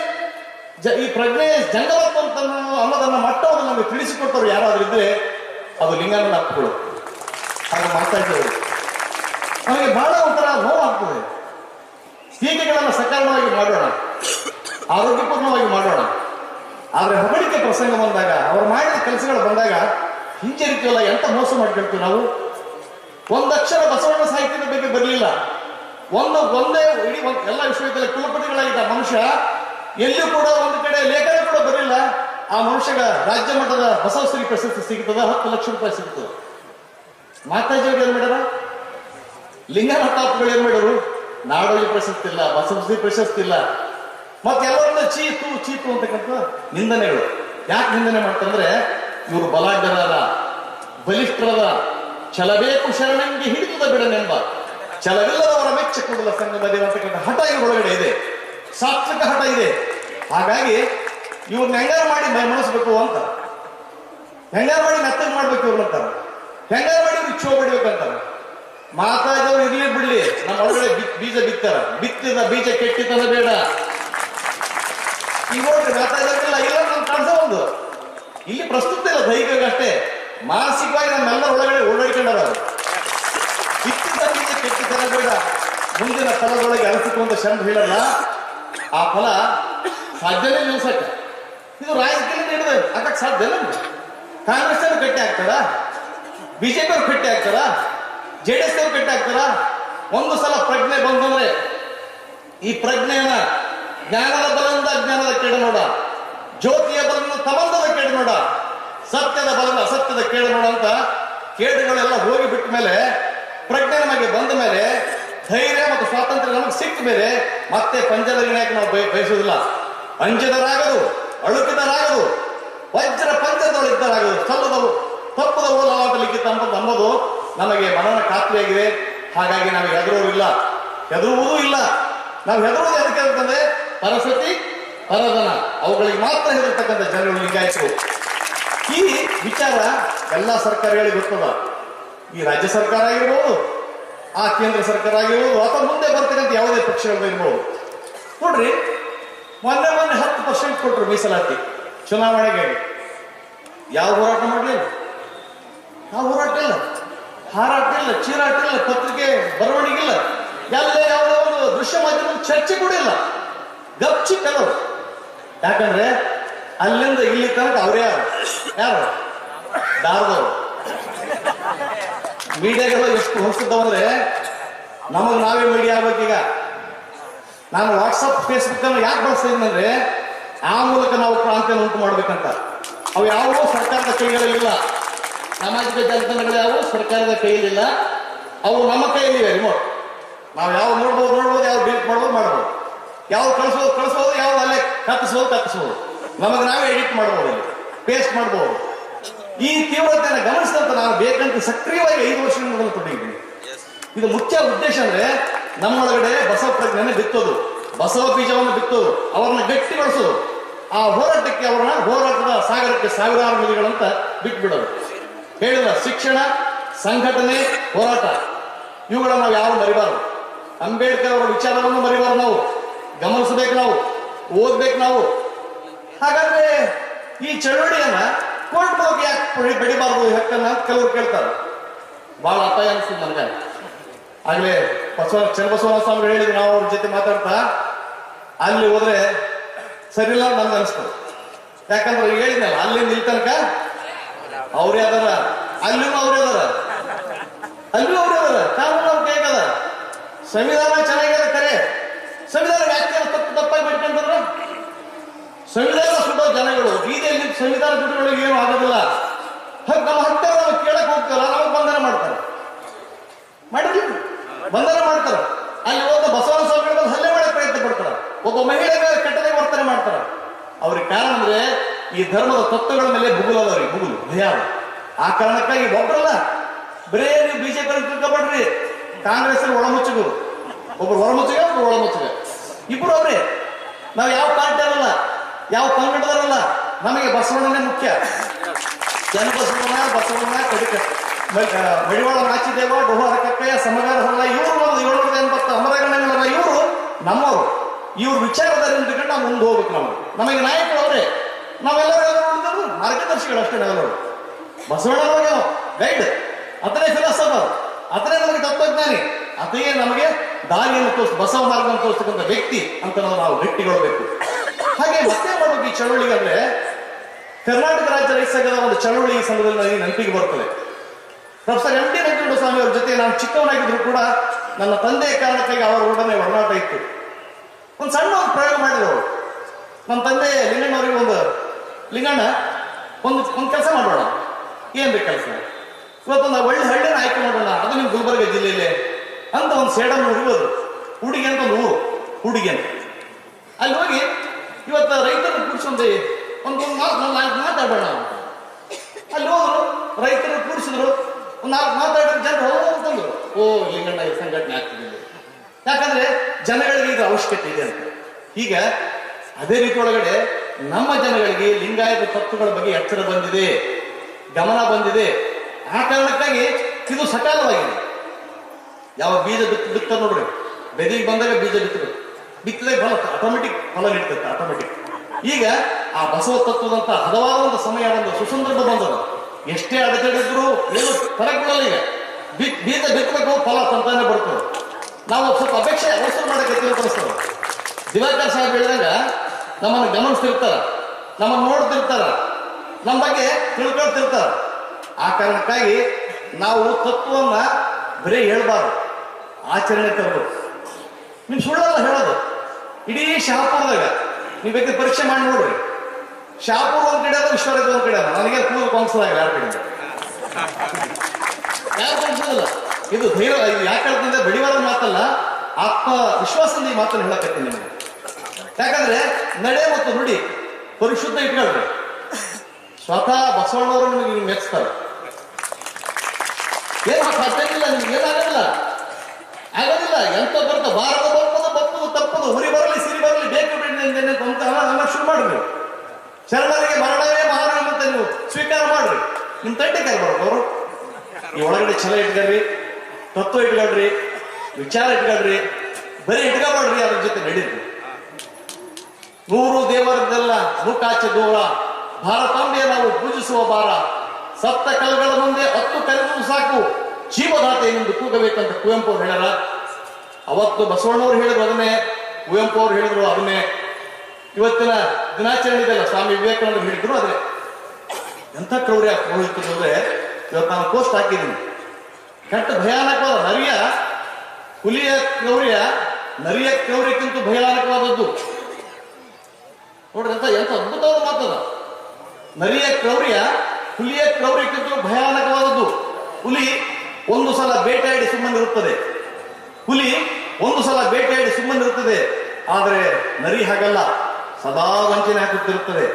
ಈ ಪ್ರಜ್ಞೆ ಜಂಗಮತ್ವ ಅಂತ ಅನ್ನೋದನ್ನ ಮಟ್ಟವನ್ನು ನಮಗೆ ತಿಳಿಸಿಕೊಟ್ಟರು ಯಾರಾದ್ರೂ ಇದ್ರೆ ಅದು ಲಿಂಗನ ಹಕ್ಕುಗಳು. ಹಾಗೆ ಇದ್ದೇವೆ. ನಮಗೆ ಬಹಳ ಒಂಥರ ನೋವಾಗ್ತದೆ ಟೀಕೆಗಳನ್ನು ಸಕಾಲವಾಗಿ ಮಾಡೋಣ. ಆರೋಗ್ಯಪೂರ್ಣವಾಗಿ ಮಾಡೋಣ. ಆದರೆ ಹೊಗಳಿಕೆ ಪ್ರಸಂಗ ಬಂದಾಗ, ಅವ್ರು ಮಾಡಿದ ಕೆಲಸಗಳು ಬಂದಾಗ ಹಿಂಜರಿತೀವಲ್ಲ ಎಂತ ಮೋಸ ಮಾಡ್ಕೊಳ್ತೀವಿ ನಾವು? ಒಂದಕ್ಷರ ಬಸವಣ್ಣ ಸಾಹಿತ್ಯದ ಬಗ್ಗೆ ಬರಲಿಲ್ಲ. ಒಂದು, ಒಂದೇ, ಇಡೀ ಎಲ್ಲ ವಿಶ್ವವಿದ್ಯಾಲಯ ಕುಲಪತಿಗಳಾಗಿದ್ದ ಮನುಷ್ಯ ಎಲ್ಲಿಯೂ ಕೂಡ ಒಂದು ಕಡೆ ಲೇಖನ ಕೂಡ ಬರಲಿಲ್ಲ. ಆ ಮನುಷ್ಯಗ ರಾಜ್ಯ ಮಟ್ಟದ ಬಸವಶ್ರೀ ಪ್ರಶಸ್ತಿ ಸಿಗ್ತದ, ಹತ್ತು ಲಕ್ಷ ರೂಪಾಯಿ ಸಿಗ್ತದೆ. ಮಾತಾಜಿಯವ್ರು ಏನ್ ಮಾಡ್ಯಾರ? ಲಿಂಗನಟಾಪ್ಗಳು ಏನ್ ಮಾಡ್ಯಾರು? ನಾಡೋಳಿ ಪ್ರಶಸ್ತಿ ಇಲ್ಲ, ಬಸವಶ್ರೀ ಪ್ರಶಸ್ತಿ ಇಲ್ಲ. ಮತ್ತೆ ಎಲ್ಲರನ್ನ ಚೀತು ಚೀತು ಅಂತಕ್ಕಂಥ ನಿಂದನೆಗಳು. ಯಾಕೆ ನಿಂದನೆ ಮಾಡ್ತಂದ್ರೆ, ಇವರು ಬಲಾಢ್ಯರಾದ, ಬಲಿಷ್ಠರಾದ ಛಲಬೇಕು ಶರಣಂಗೆ ಹಿಡಿದುದ ಬಿಡನೆಂಬ ಛಲವಿಲ್ಲದವರ ಮೆಚ್ಚ ಕೂಡಲ ಸಂಘದಲ್ಲಿ ಅಂತಕ್ಕಂಥ ಹಠ ಇವ್ರ ಒಳಗಡೆ ಇದೆ. ಸಾತ್ವಿಕ ಹಠ ಇದೆ. ಹಾಗಾಗಿ ಇವ್ರನ್ನ ಹೆಂಗಾರ ಮಾಡಿ ಮನಸ್ಬೇಕು ಅಂತ. ಹೆಂಗಾರ ಮಾಡಿ ಮೆತ್ತಗೆ ಮಾಡ್ಬೇಕು ಇವ್ರು ಅಂತಾರೆ ಹೆಂಗಾರ ಮಾಡಿ ಬಿಚ್ಚೋ ಚೋ ಬಿಡ್ಬೇಕಂತಾರೆ ಮಾತಾಡಿದವ್ರು ಇರ್ಲಿ ಬಿಡ್ಲಿ. ನಮ್ಮ ಒಳಗಡೆ ಬೀಜ ಬಿತ್ತಾರ. ಬಿತ್ತಿದ ಬೀಜ ಕೆಟ್ಟಿತನ ಬೇಡ. ಈಗ ನೋಡ್ರಿ ಮಾತಾಡೋದಿಲ್ಲ ಇಲ್ಲ ನಮ್ ಕಾಣಿಸೋ ಒಂದು. ಇಲ್ಲಿ ಪ್ರಸ್ತುತ ಇಲ್ಲ ದೈಹಿಕ ಅಷ್ಟೇ. ಮಾನಸಿಕವಾಗಿ ನಮ್ಮೆಲ್ಲ ಒಳಗಡೆ ಓಡಾಡ್ಕೊಂಡಾರ. ಬಿತ್ತಿದ ಬೀಜ ಕೆಟ್ಟಿತನ ಬೇಡ. ಮುಂದಿನ ಸ್ಥಳದೊಳಗೆ ಅಳಿಸಿಕೊಂಡು ಶಂಭ ಹೇಳಲ್ಲ. ಆ ಫಲ ಸಾಧ್ಯನೇ ನಿಲ್ಸಕ್ಕೆ ಇದು ರಾಜಕೀಯದಿಂದ ಹಿಡಿದ ಅದಕ್ಕೆ ಸಾಧ್ಯ ಕಾಂಗ್ರೆಸ್ ಅವರು ಗಟ್ಟಿ ಆಗ್ತಾರ? ಬಿಜೆಪಿ ಅವ್ರು ಗಟ್ಟಿ ಆಗ್ತಾರ? ಜೆ ಡಿ ಎಸ್ ಅವ್ರು ಗಟ್ಟಿ ಆಗ್ತಾರ? ಒಂದು ಸಲ ಪ್ರಜ್ಞೆ ಬಂತಂದ್ರೆ ಈ ಪ್ರಜ್ಞೆಯನ್ನ ಜ್ಞಾನದ ಬಲದಿಂದ ಅಜ್ಞಾನದ ಕೇಳಿ ನೋಡ. ಜ್ಯೋತಿಯ ಬಲದಿಂದ ತಮಂದದ ಕೇಳಿ ನೋಡ. ಸತ್ಯದ ಬಲದಿಂದ ಅಸತ್ಯದ ಕೇಳಿ ನೋಡ ಅಂತ ಕೇಡುಗಳೆಲ್ಲ ಹೋಗಿ ಬಿಟ್ಟ ಮೇಲೆ ಪ್ರಜ್ಞೆ ನಮಗೆ ಬಂದ ಮೇಲೆ ಧೈರ್ಯ ಮತ್ತು ಸ್ವಾತಂತ್ರ್ಯ ನಮಗೆ ಸಿಕ್ಕ ಮೇಲೆ ಮತ್ತೆ ಪಂಜದ ವಿನಾಯಕ ನಾವು ಬಯ- ಬಯಸುವುದಿಲ್ಲ. ಅಂಜದರಾಗದು ಅಳುಕಿದರಾಗದು, ವಜ್ರ ಪಂಚದೊಳಿದ್ದರಾಗದು ಸಲ್ಲದವು ತಪ್ಪದ ಓಲವಾದ ಲಿಖಿತ ಅಂಬುದು ನಮಗೆ ಮನನ ಖಾತ್ರಿಯಾಗಿದೆ. ಹಾಗಾಗಿ ನಾವು ಹೆದರುವುದಿಲ್ಲ ಹೆದರುವುದೂ ಇಲ್ಲ. ನಾವು ಹೆದರುವುದು ಅದಕ್ಕೆ ಅಂತಂದ್ರೆ ಪರಸತಿ ಪರದನ ಅವುಗಳಿಗೆ ಮಾತ್ರ ಹೆದರ್ತಕ್ಕಂಥ ಜನಗಳು ಲಿಂಗಾಯಿತು ಈ ವಿಚಾರ ಎಲ್ಲ ಸರ್ಕಾರಗಳಿಗೆ ಗೊತ್ತದ. ಈ ರಾಜ್ಯ ಸರ್ಕಾರ ಆಗಿರ್ಬೋದು ಆ ಕೇಂದ್ರ ಸರ್ಕಾರ ಆಗಿರ್ಬೋದು ಅಥವಾ ಮುಂದೆ ಬರ್ತಕ್ಕಂಥ ಯಾವುದೇ ಪಕ್ಷಗಳು ಇರ್ಬೋದು ನೋಡ್ರಿ, ಮೊನ್ನೆ ಮೊನ್ನೆ ಹತ್ತು ಪರ್ಸೆಂಟ್ ಕೊಟ್ಟರು ಮೀಸಲಾತಿ. ಚುನಾವಣೆಗೆ. ಯಾವ ಹೋರಾಟ ಮಾಡಲಿಲ್ಲ ಯಾವ ಹೋರಾಟ ಇಲ್ಲ. ಹಾರಾಟ ಇಲ್ಲ, ಚೀರಾಟ ಇಲ್ಲ, ಪತ್ರಿಕೆ ಬರವಣಿಗೆ ಇಲ್ಲ. ಎಲ್ಲ ಯಾವುದೋ ಒಂದು ದೃಶ್ಯ ಮಾಧ್ಯಮ ಚರ್ಚೆ ಕೂಡ ಇಲ್ಲ. ಗಪ್ಚಿ ಕೆಲವರು. ಯಾಕಂದ್ರೆ ಅಲ್ಲಿಂದ ಇಲ್ಲಿ ತನಕ ಅವರೇ ಯಾರು? ಯಾರು? ದಾರದವರು ಮೀಡಿಯಾಗೆಲ್ಲ ಎಷ್ಟು ಹೊಂದಿಸಿದ್ದವಂದ್ರೆ ನಮಗೆ ನಾವೇ ಮೀಡಿಯಾ ಆಗ್ಬೇಕೀಗ ನಾನು ವಾಟ್ಸಪ್ ಫೇಸ್ಬುಕ್ ಅನ್ನು ಯಾಕೆ ಬಳಸ್ತಾ ಆ ಮೂಲಕ ನಾವು ಕ್ರಾಂತಿಯನ್ನು ಉಂಟು ಮಾಡ್ಬೇಕಂತ. ಅವು ಯಾವುದೂ ಸರ್ಕಾರದ ಕೈಗಳಲ್ಲಿಲ್ಲ ಸಾಮಾಜಿಕ ಜಾಲತಾಣಗಳು ಯಾವುವು ಸರ್ಕಾರದ ಕೈಯಲ್ಲಿಲ್ಲ ಅವು ನಮ್ಮ ಕೈಯಲ್ಲಿವೆ ರಿಮೋಟ್ ನಾವು ಯಾವ ನೋಡ್ಬೋದು ನೋಡ್ಬೋದು, ಯಾವ ಬೇಕು ಮಾಡ್ಬೋದು ಮಾಡ್ಬೋದು. ಯಾವ ಕಳಿಸ್ಬೋದು ಕಳಿಸ್ಬೋದು ಯಾವ ಅಲ್ಲೇ ಕತ್ತಿಸ್ಬೋದು ಕತ್ತಿಸ್ಬೋದು ನಮಗೆ ನಾವೇ ಎಡಿಟ್ ಮಾಡ್ಬೋದು ಪೇಸ್ಟ್ ಮಾಡ್ಬೋದು. ಈ ತೀವ್ರತೆಯನ್ನು ಗಮನಿಸಿದಂತ ನಾನು ಬೇಕಂತ ಸಕ್ರಿಯವಾಗಿ ಐದು ವರ್ಷದಿಂದ ಮೊದಲು ತೊಡಗಿದ್ದೀನಿ ಇದು ಮುಖ್ಯ ಉದ್ದೇಶ ಅಂದ್ರೆ ನಮ್ಮೊಳಗಡೆ ಬಸವ ಪ್ರಜ್ಞೆಯನ್ನು ಬಿತ್ತೋದು ಬಸವ ಬೀಜವನ್ನು ಬಿತ್ತೋದು ಅವರನ್ನ ಗಟ್ಟಿಗೊಳಿಸೋದು. ಆ ಹೋರಾಟಕ್ಕೆ ಅವರನ್ನ ಹೋರಾಟದ ಸಾಗರಕ್ಕೆ ಸಾವಿರಾರು ಮಿಲಿಗಳಂತ ಬಿಟ್ಬಿಡೋದು. ಹೇಳಿದ ಶಿಕ್ಷಣ ಸಂಘಟನೆ ಹೋರಾಟ ಇವುಗಳನ್ನ ನಾವು ಯಾರು ಮರಿಬಾರದು. ಅಂಬೇಡ್ಕರ್ ಅವರ ವಿಚಾರವನ್ನು ಮರಿಬಾರದು ನಾವು. ಗಮನಿಸಬೇಕು ನಾವು ಓದ್ಬೇಕು ನಾವು. ಹಾಗಾದ್ರೆ ಈ ಚಳವಳಿಯನ್ನ ಕೋರ್ಟ್ ಹೋಗಿ ಯಾಕೆ ಬೆಳಿಬಾರ್ದು ಹಕ್ಕನ್ನ ಅಂತ ಕೆಲವರು ಕೇಳ್ತಾರೆ. ಬಹಳ ಅಪಾಯ ಅನಿಸ್ತದೆ ನನಗೆ. ಆಗ್ಲೇ ಬಸವ ಚನ್ನಬಸವನ ಸ್ವಾಮಿ ಹೇಳಿದ್ರು, ನಾವು ಅವ್ರ ಜೊತೆ ಮಾತಾಡ್ತಾ. ಅಲ್ಲಿ ಹೋದ್ರೆ ಸರಿ ಇಲ್ಲ ನನ್ಗೆ ಅನಿಸ್ತದೆ ಯಾಕಂದ್ರೆ ಹೇಳಿದ್ನಲ್ಲ, ಅಲ್ಲಿ ನಿಲ್ತನಕ ಅವ್ರೇ ಅದಾರ. ಅಲ್ಲಿನೂ ಅವ್ರೇ ಅದಾರ. ಅಲ್ಲೂ ಅವ್ರೇ ಅದಾರ. ಕಾನೂನು ಅವ್ರ ಕೈಗದ ಸಂವಿಧಾನ ಚೆನ್ನಾಗಿದೆ ಕರೆ. ಸಂವಿಧಾನ ವ್ಯಾಖ್ಯಾನ ತಪ್ಪು ತಪ್ಪಾಗಿ ಬಿಟ್ಕೊಂಡ್ರ ಸಂವಿಧಾನ ಸುಡೋ ಜನಗಳು, ಬೀದಿಯಲ್ಲಿ ಸಂವಿಧಾನ ಸುಡುಗಳಿಗೆ ಏನು ಆಗೋದಿಲ್ಲ. ಹಾಗೆ ನಮ್ಮ ಹತ್ತಿರ ನಾವು ಕೇಳಕ್ ಹೋಗ್ತಾರ ನಾವು ಬಂಧನ ಮಾಡ್ತಾರೆ. ಮಾಡಿದ್ವಿ. ಬಂಧನ ಮಾಡ್ತಾರೆ. ಅಲ್ಲಿ ಹೋದ ಬಸವನ ಸ್ವಾಮಿಗಳ ಹಲ್ಲೆ ಮಾಡಕ್ ಪ್ರಯತ್ನ ಪಡ್ತಾರ. ಒಬ್ಬ ಮಹಿಳೆ ಮೇಲೆ ಕೆಟ್ಟದಾಗಿ ವರ್ತನೆ ಮಾಡ್ತಾರೆ. ಅವ್ರಿಗೆ ಕಾರಣ ಅಂದ್ರೆ ಈ ಧರ್ಮದ ತತ್ವಗಳ ಮೇಲೆ ಬುಗುಲು ಅದ ಅವ್ರಿಗೆ ಬುಗುಲು ಭಯ. ಆ ಕಾರಣಕ್ಕಾಗಿ ಒಬ್ಬರಲ್ಲ ಬರೇ ನೀವು ಬಿಜೆಪಿ ತಿಳ್ಕೊಬೇಡ್ರಿ. ಕಾಂಗ್ರೆಸ್ ಅಲ್ಲಿ ಒಳಮುಚ್ಚಗರು ಒಬ್ರು ಹೊರಮುಚ್ಚಗ ಒಬ್ರು ಒಳಮುಚ್ಚಗ ಇಬ್ರು ಅವ್ರಿ. ನಾವು ಯಾವ ಪಾರ್ಟಿ ಅಲ್ಲ ಯಾವ ಪಂಗಡದವರಲ್ಲ? ನಮಗೆ ಬಸವಣ್ಣನೇ ಮುಖ್ಯ. ಜನ ಬಸವಣ್ಣ ಕಡಿಕ ಮಡಿವಾಳ ನಾಚಿದೇವ ಡೋಹರ ಸಮಗಾರ ಹೊಲ ಇವರು ಏಳ್ನೂರ ಎಂಬತ್ತು ಅಮರಗಣಗಳಲ್ಲ ಇವರು ನಮ್ಮವರು. ಇವ್ರ ವಿಚಾರದಲ್ಲಿ ಬಿಟ್ಕೊಂಡು ನಾವು ಮುಂದೆ ಹೋಗ್ಬೇಕು ನಾವು. ನಮಗೆ ನಾಯಕರು ಅವರೇ. ನಾವೆಲ್ಲರೂ ಮಾರ್ಗದರ್ಶಿಗಳು ಅಷ್ಟೇ ನಾವು. ಬಸವಣ್ಣ ನಮಗೆ ಗೈಡ್ ಅದನ್ನೇ ಫಿಲಾಸಫರ್ ಅದನ್ನೇ ನಮಗೆ ತತ್ವಜ್ಞಾನಿ. ಅದೇ ನಮಗೆ ದಾರಿಯನ್ನು ತೋರಿಸ್ ಬಸವ ಮಾರ್ಗವನ್ನು ತೋರಿಸ್ತಕ್ಕಂಥ ವ್ಯಕ್ತಿ ಅಂತ ನಾವು ನಾವು ಗಟ್ಟಿಗೊಳ್ಬೇಕು. ಹಾಗೆ ಮತ್ತೆ ಮಾಡೋದು ಈ ಚಳವಳಿಗೆ ಅಂದ್ರೆ ಕರ್ನಾಟಕ ರಾಜ್ಯ ರೈತ ಒಂದು ಚಳುವಳಿ ಈ ಸಂದರ್ಭದಲ್ಲಿ ನನಗೆ ನೆನಪಿಗೆ ಬರ್ತದೆ. Professor M T Venkataswamy Swamy ಅವರ ಜೊತೆ ನಾನು ಚಿಕ್ಕವನಾಗಿದ್ರು ಕೂಡ ನನ್ನ ತಂದೆ ಕಾರಣಕ್ಕಾಗಿ ಅವರೊಡನೆ ಒಡನಾಟ ಇತ್ತು. ಒಂದು ಸಣ್ಣ ಒಂದು ಪ್ರಯೋಗ ಮಾಡಿದ್ರು ನಮ್ಮ ತಂದೆ ಲಿಂಗಣ್ಣವರಿಗೆ ಒಂದು, ಲಿಂಗಣ್ಣ, ಒಂದು ಒಂದು ಕೆಲಸ ಮಾಡೋಣ. ಬೇಕು ಕೆಲಸ? ಇವತ್ತೊಂದು ಒಳ್ಳೆ ಹಳ್ಳಿನ ಆಯ್ಕೆ ಮಾಡೋಣ. ಅದು ನಿಮ್ಮ ಗುಲ್ಬರ್ಗ ಜಿಲ್ಲೆಯಲ್ಲಿ ಅಂತ ಒಂದು ಸೇಡನ್ನು ಹುಡುಗೋದು ಹುಡುಗಿ ಅಂತ ಒಂದು ಹುಡುಗಿ ಅಂತ. ಅಲ್ಲಿ ಹೋಗಿ ಇವತ್ತು ರೈತರನ್ನು ಕೂಡಿಸೊಂದು ಒಂದು ಒಂದು ಮಾತು ನಾಲ್ಕು ಮಾತಾಡೋಣ ಅಂತ. ಅಲ್ಲಿ ಹೋದ್ರು ರೈತರು ಕೂಡಿಸಿದ್ರು ಒಂದು ನಾಲ್ಕು ಮಾತಾಡಿದ್ರೆ, ಜನರು ಹೋಗ್ತಂದ್ರು ಓ ಲಿಂಗಣ್ಣ ಈ ಸಂಘಟನೆ ಆಗ್ತಿದೆ. ಯಾಕಂದ್ರೆ ಜನಗಳಿಗೆ ಇದು ಅವಶ್ಯಕತೆ ಇದೆ ಅಂತ. ಈಗ ಅದೇ ರೀತಿ ಒಳಗಡೆ ನಮ್ಮ ಜನಗಳಿಗೆ ಲಿಂಗಾಯತ ತತ್ವಗಳ ಬಗ್ಗೆ ಎಚ್ಚರ ಬಂದಿದೆ, ಗಮನ ಬಂದಿದೆ. ಆ ಕಾರಣಕ್ಕಾಗಿ ಇದು ಸಕಾಲವಾಗಿದೆ. ಯಾವ ಬೀಜ ಬಿತ್ತ ಬಿತ್ತ ನೋಡ್ರಿ. ಬೆದಿಗೆ ಬಂದಾಗ ಬೀಜ ಬಿತ್ತಬೇಕು ಬಿತ್ತದಾಗ ಬಲ ಆಟೋಮೆಟಿಕ್ ಫಲ ನೀಡ್ತೈತೆ ಆಟೋಮೆಟಿಕ್ ಈಗ ಆ ಬಸವ ತತ್ವದಂತ ಹಲವಾರು ಒಂದು ಸಮಯ ಒಂದು ಸುಸಂದರ್ಭ ಬಂದದ. ಎಷ್ಟೇ ಅಡೆತಡೆದ್ರು ಏನು ಫರಕ್ ಬಿಡಲ್ಲ ಈಗ. ಬೀಜ ಬಿತ್ತಬೇಕು ಫಲ ತಂತಾನೆ ಬರ್ತದೆ. ನಾವು ಸ್ವಲ್ಪ ಅಪೇಕ್ಷೆ ಅವಸರ ಮಾಡಕ್ಕೆ ತಿಳ್ಕೊಳಿಸ್ತೇವೆ. ದಿವಾಕರ್ ಸಾಹೇಬ್ ಹೇಳಿದಾಗ ನಮ್ಮನ್ನು ಗಮನಿಸ್ತಿರ್ತಾರ, ನಮ್ಮನ್ನು ನೋಡ್ತಿರ್ತಾರ, ನಮ್ಮ ಬಗ್ಗೆ ತಿಳ್ಕೊಳ್ತಿರ್ತಾರ. ಆ ಕಾರಣಕ್ಕಾಗಿ ನಾವು ತತ್ವವನ್ನ ಬರೀ ಹೇಳ್ಬಾರ್ದು. ಆಚರಣೆ ತರಬೇಕು. ನಿಮ್ ಸುಳ್ಳಲ್ಲ ಹೇಳೋದು. ಇಡೀ ಶಾಪುರದಾಗ ನೀವು ಬೇಕಾದ್ರೆ ಪರೀಕ್ಷೆ ಮಾಡಿ ನೋಡ್ರಿ. ಶಾಪುರ ಒಂದ್ ಕಡೆ ಅದ ವಿಶ್ವರಾಜ್ ಒಂದ್ ಕಡೆ ಅದ. ನನಗೆ ಕೂದಲು ಕಾಣಿಸೋದಾಗ ಯಾರ ಕಡೆ ಯಾರು ಕಾಣಿಸೋದಿಲ್ಲ ಇದು ಧೈರ್ಯ ಯಾಕೆ ಹೇಳ್ತಂದ್ರೆ ಬಡಿವಾರದ ಮಾತಲ್ಲ ಆತ್ಮ ವಿಶ್ವಾಸದಿಂದ ಈ ಮಾತನ್ನು ಹೇಳಕತ್ತೀನಿ ನಿಮಗೆ. ಯಾಕಂದ್ರೆ ನಡೆ ಮತ್ತು ನುಡಿ ಪರಿಶುದ್ಧ ಇಟ್ಕೊಳ್ರಿ. ಸ್ವತಃ ಬಸವಣ್ಣವರು ನಿಮಗೆ ಮೆಚ್ತಾರೆ. ಏನ್ ಸಾಧ್ಯ ಇಲ್ಲ ನಿಮ್ಗೆ? ಏನಾಗೋದಿಲ್ಲ ಆಗೋದಿಲ್ಲ, ಎಂತ ಬರ್ತದೆ? ಬಾರದ ಬರ್ತದೆ ಬಪ್ಪದು ತಪ್ಪದು, ಉರಿ ಬರಲಿ, ಸಿರಿ ಬರಲಿ, ಬೇಕು ಬೇಡ ಅಂತ ಅನ್ನ ಶುರು ಮಾಡ್ರಿ. ಶರಣರಿಗೆ ಮರಣವೇ ಮಹಾರಾಣ ಅಂತ ನೀವು ಸ್ವೀಕಾರ ಮಾಡ್ರಿ. ನಿಮ್ ತಂಟೆ ಕೈ ಅವರು. ಈ ಒಳಗಡೆ ಛಲ ಇಟ್ಕೊಳ್ರಿ ತತ್ವ ಇಟ್ಕೊಳ್ರಿ ವಿಚಾರ ಇಟ್ಕೊಳ್ರಿ ಬರೀ ಇಟ್ಕೊಬೇಡ್ರಿ ಅದ್ರ ಜೊತೆ ನಡೀರಿ. ನೂರು ದೇವರದ್ದೆಲ್ಲ ನೂಕಾಚೆ ದೂರ ಭಾರತಾಂಬೆಯ ನಾವು ಪೂಜಿಸುವ ಭಾರ. ಸಪ್ತ ಕಲ್ಗಳ ಮುಂದೆ ಹತ್ತು ಕಲ್ಗಳು ಸಾಕು. ಜೀವದಾತೆಯೆಂದು ಕೂಗಬೇಕಂತ ಕುವೆಂಪು ಅವ್ರು ಹೇಳಲ್ಲ ಅವತ್ತು ಬಸವಣ್ಣವ್ರು ಹೇಳಿದ್ರು ಅದನ್ನೇ, ಕುವೆಂಪು ಅವ್ರು ಹೇಳಿದ್ರು ಅದನ್ನೇ. ಇವತ್ತಿನ ದಿನಾಚರಣೆ ಇದೆಯಲ್ಲ ಸ್ವಾಮಿ ವಿವೇಕಾನಂದರು ಹೇಳಿದ್ರು ಅದೇ ಎಂಥ ಕ್ರೌರ್ಯ ಅಂದ್ರೆ ಇವತ್ತು ನಾನು ಪೋಸ್ಟ್ ಹಾಕಿದ್ದೀನಿ. ಕೆಟ್ಟ ಭಯಾನಕವಾದ ನರಿಯ, ಹುಲಿಯ ಕ್ರೌರ್ಯ, ನರಿಯ ಕ್ರೌರ್ಯಕ್ಕಿಂತ ಭಯಾನಕವಾದದ್ದು. ನೋಡ್ರಿ ಅಂತ ಎಂತ ಅದ್ಭುತವಾದ ಮಾತದ ನರಿಯ ಕ್ರೌರ್ಯ, ಹುಲಿಯ ಕ್ರೌರ್ಯಕ್ಕಿಂತ ಭಯಾನಕವಾದದ್ದು. ಹುಲಿ ಒಂದು ಸಲ ಬೇಟೆಯಾಡಿ ಸುಮ್ಮನಿರುತ್ತದೆ ಹುಲಿ ಒಂದು ಸಲ ಬೇಟೆಯಾಡಿ ಸುಮ್ಮನಿರುತ್ತದೆ ಆದರೆ ನರಿ ಹಾಗಲ್ಲ, ಸದಾ ವಂಚನೆ ಹಾಕುತ್ತಿರುತ್ತದೆ.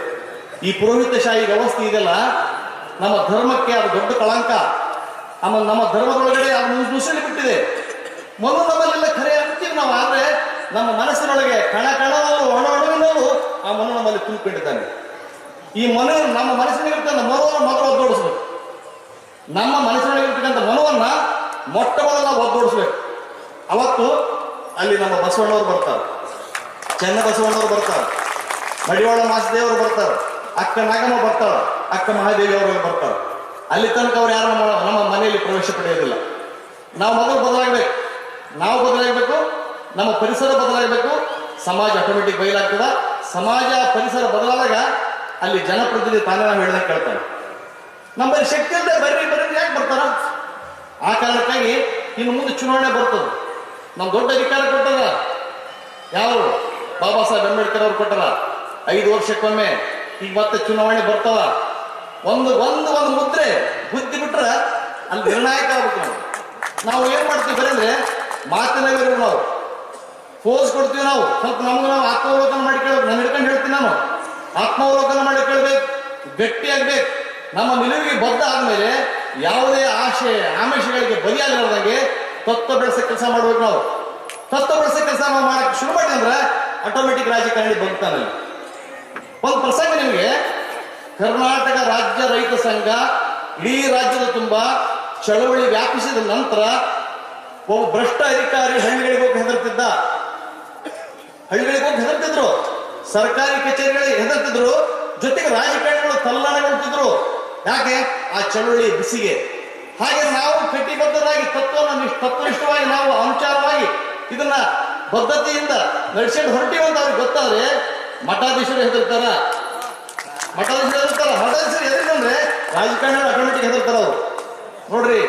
ಈ ಪುರೋಹಿತಶಾಹಿ ವ್ಯವಸ್ಥೆ ಇದೆಲ್ಲ ನಮ್ಮ ಧರ್ಮಕ್ಕೆ ಅದು ದೊಡ್ಡ ಕಳಂಕ. ಆಮೇಲೆ ನಮ್ಮ ಧರ್ಮದೊಳಗಡೆ ಅದು ನುಸುಳಿ ಬಿಟ್ಟಿದೆ. ಮೊದಲು ನಮ್ಮಲ್ಲೆಲ್ಲ ಖರೆ ಅಂತೀವಿ ನಾವು, ಆದ್ರೆ ನಮ್ಮ ಮನಸ್ಸಿನೊಳಗೆ ಕಣ ಕಣವನ್ನು ಒಣ ಅಣುವಿನಲ್ಲೂ ಆ ಮನು ನಮ್ಮಲ್ಲಿ ತುಂಬಿಕೊಂಡಿದ್ದಾನೆ. ಈ ಮನು ನಮ್ಮ ಮನಸ್ಸಿನಲ್ಲಿರ್ತಾನೆ ಮರೋ ಮೊದಲು ಒದ್ದೋಡಿಸ್ಬೇಕು ನಮ್ಮ ಮನಸ್ಸಿನೊಳಗಿರ್ತಕ್ಕಂಥ ಮನವನ್ನ ಮೊಟ್ಟ ಮೊದಲ ಒದ್ದೋಡಿಸ್ಬೇಕು ಅವತ್ತು ಅಲ್ಲಿ ನಮ್ಮ ಬಸವಣ್ಣವ್ರು ಬರ್ತಾರೆ. ಚೆನ್ನ ಬಸವಣ್ಣವ್ರು ಬರ್ತಾರೆ. ಮಡಿವಾಳ ಮಾಸದೇವರು ಬರ್ತಾರೆ. ಅಕ್ಕ ನಾಗಮ್ಮ ಬರ್ತಾಳ ಅಕ್ಕ ಮಹಾದೇವಿ ಅವರು ಬರ್ತಾರೆ. ಅಲ್ಲಿ ತನಕ ಅವ್ರು ಯಾರು ನಮ್ಮ ಮನೆಯಲ್ಲಿ ಪ್ರವೇಶ ಪಡೆಯೋದಿಲ್ಲ. ನಾವು ಮೊದಲು ಬದಲಾಗಬೇಕು. ನಾವು ಬದಲಾಗಬೇಕು, ನಮ್ಮ ಪರಿಸರ ಬದಲಾಗಬೇಕು. ಸಮಾಜ ಆಟೋಮೆಟಿಕ್ ಬಯಲಾಗ್ತದ. ಸಮಾಜ, ಪರಿಸರ ಬದಲಾದಾಗ ಅಲ್ಲಿ ಜನಪ್ರತಿನಿಧಿ ತಾನೇ ನಾವು ಹೇಳ್ದಂಗೆ ಕೇಳ್ತಾರೆ. ನಮ್ಮಲ್ಲಿ ಶಕ್ತಿ ಇಲ್ಲದೆ ಬರ್ರಿ ಬರ್ರಿ, ಯಾಕೆ ಬರ್ತಾರ? ಆ ಕಾರಣಕ್ಕಾಗಿ ಇನ್ನು ಮುಂದೆ ಚುನಾವಣೆ ಬರ್ತದೆ. ನಮ್ಮ ದೊಡ್ಡ ಅಧಿಕಾರ ಕೊಟ್ಟದ. ಯಾವ ಬಾಬಾ ಸಾಹೇಬ್ ಅಂಬೇಡ್ಕರ್ ಅವ್ರು ಕೊಟ್ಟಲ್ಲ ಐದು ವರ್ಷಕ್ಕೊಮ್ಮೆ ಈಗ ಮತ್ತೆ ಚುನಾವಣೆ ಬರ್ತದ. ಒಂದು ಒಂದು ಒಂದು ಮುದ್ರೆ ಬುದ್ಧಿ ಬಿಟ್ರೆ ಅಲ್ಲಿ ನಿರ್ಣಾಯಕ ಆಗ್ಬೇಕು ನಾವು. ಏನ್ ಮಾಡ್ತೀವಿ ಬರೀ ಅಂದ್ರೆ ಮಾತಿನಾಗಿರೋ ನಾವು. ಫೋಸ್ ಕೊಡ್ತೀವಿ ನಾವು. ಸ್ವಲ್ಪ ನಮ್ಗೆ ನಾವು ಆತ್ಮಾವಲೋಕನ ಮಾಡಿ ಕೇಳ್ಬೇಕು. ನಾನು ಹಿಡ್ಕೊಂಡು ಹೇಳ್ತೀನಿ ನಾನು. ಆತ್ಮಾವಲೋಕನ ಮಾಡಿ ಕೇಳ್ಬೇಕು. ಗಟ್ಟಿಯಾಗ್ಬೇಕು. ನಮ್ಮ ನಿಲುವಿಗೆ ಬದ್ಧ ಆದ್ಮೇಲೆ ಯಾವುದೇ ಆಶೆ, ಆಮಿಷಗಳಿಗೆ ಬಲಿಯಾಗಿರೋದಾಗೆ ತತ್ವ ಬೆಳೆಸೋ ಕೆಲಸ ಮಾಡ್ಬೇಕು ನಾವು, ತತ್ವ ಬೆಳೆಸೋ ಕೆಲಸ ಮಾಡಕ್ಕೆ ಶುರು ಮಾಡಿ ಅಂದ್ರೆ ಆಟೋಮೆಟಿಕ್ ರಾಜಕಾರಣಿ ಬದುಕ್ತಾನಲ್ಲಿ ಒಂದು ಪ್ರಸಂಗ ನಿಮಗೆ, ಕರ್ನಾಟಕ ರಾಜ್ಯ ರೈತ ಸಂಘ, ಇಡೀ ರಾಜ್ಯದ ತುಂಬ ಚಳವಳಿ ವ್ಯಾಪಿಸಿದ ನಂತರ ಒಬ್ಬ ಭ್ರಷ್ಟ ಅಧಿಕಾರಿ ಹಳ್ಳಿಗಳಿಗೆ ಹೋಗಿ ಹೆದರ್ತಿದ್ದ. ಹಳ್ಳಿಗಳಿಗೆ ಹೋಗಿ ಹೆದರ್ತಿದ್ರು. ಸರ್ಕಾರಿ ಕಚೇರಿಗಳಿಗೆ ಹೆದರ್ತಿದ್ರು. ಜೊತೆಗೆ ರಾಜಕಾರಣಿಗಳು ತಲ್ಲಣಗೊಳ್ತಿದ್ರು. ಯಾಕೆ ಆ ಚಳುವಳಿ ಬಿಸಿಗೆ. ಹಾಗೆ ನಾವು ಕಟ್ಟಿಬದ್ಧರಾಗಿ ತತ್ವವನ್ನು ನಿಷ್ಠ, ತತ್ವನಿಷ್ಠವಾಗಿ ನಾವು ಅನುಚಾರವಾಗಿ ಇದನ್ನ ಬದ್ಧತೆಯಿಂದ ನಡೆಸ್ಕೊಂಡು ಹೊರಟಿವಿ ಅಂತ ಅವ್ರಿಗೆ ಗೊತ್ತಾದ್ರೆ ಮಠಾಧೀಶರು ಹೆದರ್ತಾರ. ಮಠಾಧೀಶರು ಹೆದರ್ತಾರ. ಮಠಾಧೀಶರು ಹೆದರಿದ್ರೆ ರಾಜಕಾರಣ ಆಟೋಮೆಟಿಕ್ ಹೆದರ್ತಾರ ಅವರು. ನೋಡ್ರಿ,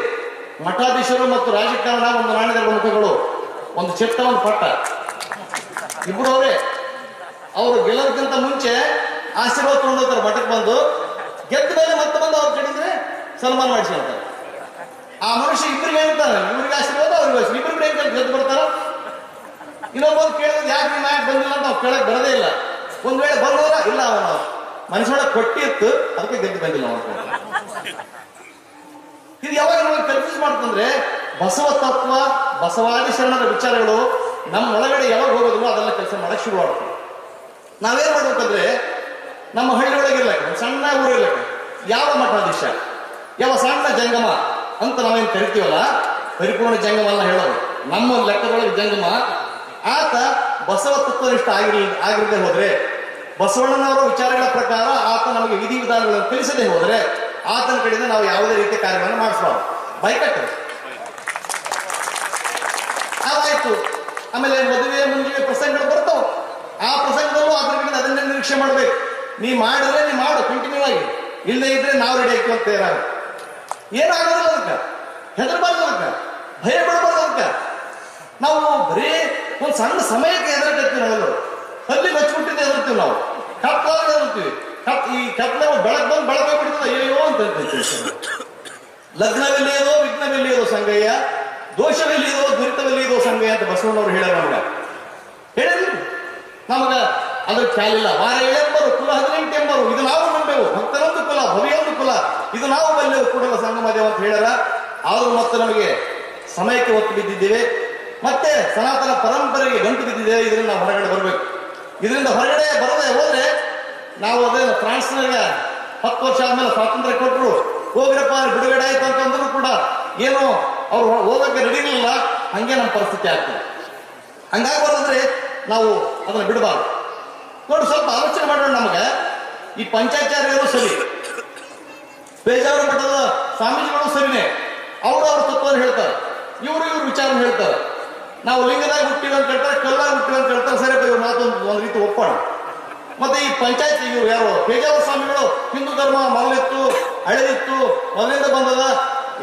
ಮಠಾಧೀಶರು ಮತ್ತು ರಾಜಕಾರಣ ಒಂದು ನಾಣ್ಯದ ಮುಖಗಳು ಒಂದು ಚಿತ್ತ, ಒಂದು ಪಟ್ಟ. ಇಬ್ರು ಅವರೇ, ಅವರು ಗೆಲ್ಲೋದಕ್ಕಿಂತ ಮುಂಚೆ ಆಶೀರ್ವಾದ ತಗೊಂಡೋಗ್ತಾರೆ ಮಠಕ್ಕೆ ಬಂದು. ಗೆದ್ದ ಮೇಲೆ ಮತ್ತೆ ಬಂದು ಅವ್ರ ಕಡೆಗೆ ಸನ್ಮಾನ ಹೇಳ್ತಾರೆ ಆ ಮನುಷ್ಯ ಇಬ್ಬರಿಗೆ ಹೇಳ್ತಾರೆ ಇವ್ರಿಗೆ ಆಶೀರ್ವಾದ, ಅವ್ರಿಗೆ ಇಬ್ಬರು ಇಬ್ಬರಿಗೆ ಏನ್ ಗೆದ್ದು ಬರ್ತಾರ. ಇನ್ನೊಬ್ಬ ಕೇಳಿದ್ರೆ ಯಾಕೆ ನಿಮ್ಮ ಯಾಕೆ ಬಂದಿಲ್ಲ ಅಂತ ನಾವು ಕೇಳಕ್ ಬರದೇ ಇಲ್ಲ. ಒಂದ್ ವೇಳೆ ಬಂದವರ ಇಲ್ಲ ಅವನ. ಮನುಷ್ಯನ ಕೊಟ್ಟಿತ್ತು ಅದಕ್ಕೆ ಗೆದ್ದು ಬಂದಿಲ್ಲ ಅವನ. ಇದು ಯಾವಾಗ ನಮಗೆ ಕನ್ಫ್ಯೂಸ್ ಮಾಡ್ತಂದ್ರೆ ಬಸವ ತತ್ವ, ಬಸವಾದಿ ಶರಣರ ವಿಚಾರಗಳು ನಮ್ಮ ಒಳಗಡೆ ಯಾವಾಗ ಹೋಗೋದಿಲ್ಲ ಅದೆಲ್ಲ ಕೆಲಸ ಮಾಡಕ್ ಶುರು ಮಾಡ್ತೀವಿ ನಾವೇನ್ ಮಾಡ್ಬೇಕಂದ್ರೆ ನಮ್ಮ ಹಳ್ಳಿ ಒಳಗಿರ್ಲ ಒಂದು ಸಣ್ಣ ಊರಿಲ್ಲ ಯಾವ ಮಠಾಧೀಶ ಯಾವ ಸಣ್ಣ ಜಂಗಮ ಅಂತ ನಾವೇನು ಕರಿತೀವಲ್ಲ? ಪರಿಪೂರ್ಣ ಜಂಗಮ ಅಲ್ಲ ಹೇಳೋದು. ನಮ್ಮ ಲೆಕ್ಕದೊಳಗೆ ಜಂಗಮ, ಆತ ಬಸವ ತತ್ವನಿಷ್ಠ ಆಗಿರ್ಲಿ ಆಗಿರದೆ ಹೋದ್ರೆ, ಬಸವಣ್ಣನವರ ವಿಚಾರಗಳ ಪ್ರಕಾರ ಆತ ನಮಗೆ ವಿಧಿವಿಧಾನಗಳನ್ನು ತಿಳಿಸದೆ ಹೋದ್ರೆ, ಆತನ ಕಡೆಯಿಂದ ನಾವು ಯಾವುದೇ ರೀತಿಯ ಕಾರ್ಯವನ್ನು ಮಾಡಿಸಬಾರ್ದು. ಬೈಕಟ್ಟು. ಅದಾಯ್ತು. ಆಮೇಲೆ ಮದುವೆ ಮುಂದಿನ ಪ್ರಸಂಗಗಳು ಬರ್ತಾವ. ಆ ಪ್ರಸಂಗದಲ್ಲೂ ಆತನ ಕಡೆಯಿಂದ ಅದನ್ನೇ ನಿರೀಕ್ಷೆ ಮಾಡ್ಬೇಕು. ನೀ ಮಾಡಿದ್ರೆ ನೀ ಮಾಡು ಕಂಟಿನ್ಯೂ ಆಗಿ ಇಲ್ಲದೆ ಇದ್ರೆ ನಾವು ರೆಡಿ ಆಯ್ತು ಅಂತ ತಯಾರಾಗ ಏನಾಗೋದಿಲ್ಲ ಅದಕ್ಕೆ. ಹೆದರ್ಬಾರ್ದು ಅದಕ್ಕೆ. ಭಯ ಬಿಡಬಾರ್ದು ಅದಕ್ಕೆ. ನಾವು ಬರೀ ಒಂದು ಸಣ್ಣ ಸಮಯಕ್ಕೆ ಹೆದರ್ಕತ್ತೀವಿ ನಾವೆಲ್ಲರೂ. ಅಲ್ಲಿ ಹಚ್ಬಿಟ್ಟಿದ್ದೆ ಹೆದರ್ತೀವಿ ನಾವು. ಕಪ್ಪಾದ್ರೆ ಹೆದರ್ತೀವಿ. ಕಪ್ ಈ ಕತ್ಲೆ ಬೆಳಕ್ ಬಂದು ಬೆಳಕ ಬಿಡ್ತದೆ. ಅಯ್ಯೋ ಅಂತ ಹೇಳ್ತೀವಿ ಲಗ್ನವೆಲ್ಲಿಯದೋ ವಿಘ್ನವೆಲ್ಲಿಯದೋ ಸಂಗಯ್ಯ ದೋಷವೆಲ್ಲಿಯದೋ ಇರೋ ಸಂಗಯ್ಯ ಅಂತ ಬಸವಣ್ಣವ್ರು ಹೇಳ ನಮ್ಗೆ. ಹೇಳಿದ್ರು? ನಮಗ ಅದ್ರ ಚಾಲಿಲ್ಲ ವಾರ ಏಳೆಂಬರು, ಕುಲ ಹದಿನೆಂಟು ಎಂಬರು ಇದು ನಾವು ನಂಬೆವು. ಭಕ್ತರೊಂದು ಕುಲ ಭವಿಯೊಂದು ಕುಲ. ಇದು ನಾವು ಬಲ್ಲೆವು ಕೂಡಲ ಸಂಗಮ ದೇವ ಅಂತ ಹೇಳ್ಯಾರ. ಆದ್ರೂ ಮತ್ತೆ ನಮಗೆ ಸಮಯಕ್ಕೆ ಒತ್ತು ಬಿದ್ದಿದ್ದೇವೆ. ಮತ್ತೆ ಸನಾತನ ಪರಂಪರೆಗೆ ಗಂಟು ಬಿದ್ದಿದ್ದೇವೆ. ಇದರಿಂದ ಹೊರಗಡೆ ಬರಬೇಕು. ಇದರಿಂದ ಹೊರಗಡೆ ಬರದೆ ಹೋದ್ರೆ ನಾವು ಅದೇ ಫ್ರಾನ್ಸ್ನಾಗ ಹತ್ತು ವರ್ಷ ಆದ್ಮೇಲೆ ಸ್ವಾತಂತ್ರ್ಯ ಕೊಟ್ಟರು. ಹೋಗಿರಪ್ಪ ಬಿಡುಗಡೆ ಆಯ್ತು ಅಂತಂದ್ರು ಕೂಡ ಏನು ಅವ್ರು ಹೋಗಕ್ಕೆ ರೆಡಿ ಇರಲಿಲ್ಲ. ಹಂಗೆ ನಮ್ಮ ಪರಿಸ್ಥಿತಿ ಆಗ್ತದೆ. ಹಂಗಾಗ್ಬಾರ್ದಂದ್ರೆ ನಾವು ಅದನ್ನ ಬಿಡಬಾರ್ದು. ನೋಡಿ, ಸ್ವಲ್ಪ ಆಲೋಚನೆ ಮಾಡೋಣ ನಮಗೆ. ಈ ಪಂಚಾಚಾರ್ಯರು ಸರಿ. ಬೇಜಾರು ಮಠದ ಸ್ವಾಮೀಜಿಗಳು ಸರಿನೇ. ಅವರು ಅವ್ರ ತತ್ವವನ್ನು ಹೇಳ್ತಾರೆ. ಇವರು ಇವ್ರ ವಿಚಾರ ಹೇಳ್ತಾರೆ. ನಾವು ಲಿಂಗದಾಗಿ ಹುಟ್ಟಿವಿ ಅಂತ ಹೇಳ್ತಾರೆ, ಕಲ್ಲಾಗ ಹುಟ್ಟಿವಿ ಅಂತ ಹೇಳ್ತಾರೆ. ಸರಿ ಇವ್ರ ಮಾತೊಂದು ಒಂದು ರೀತಿ ಒಪ್ಪೋಣ. ಮತ್ತೆ ಈ ಪಂಚಾಯತ್ ಇವರು ಯಾರು? ಬೇಜಾವರ ಸ್ವಾಮಿಗಳು, ಹಿಂದೂ ಧರ್ಮ ಮೊದಲಿತ್ತು ಹಳೆದಿತ್ತು ಮೊದಲಿಂದ ಬಂದದ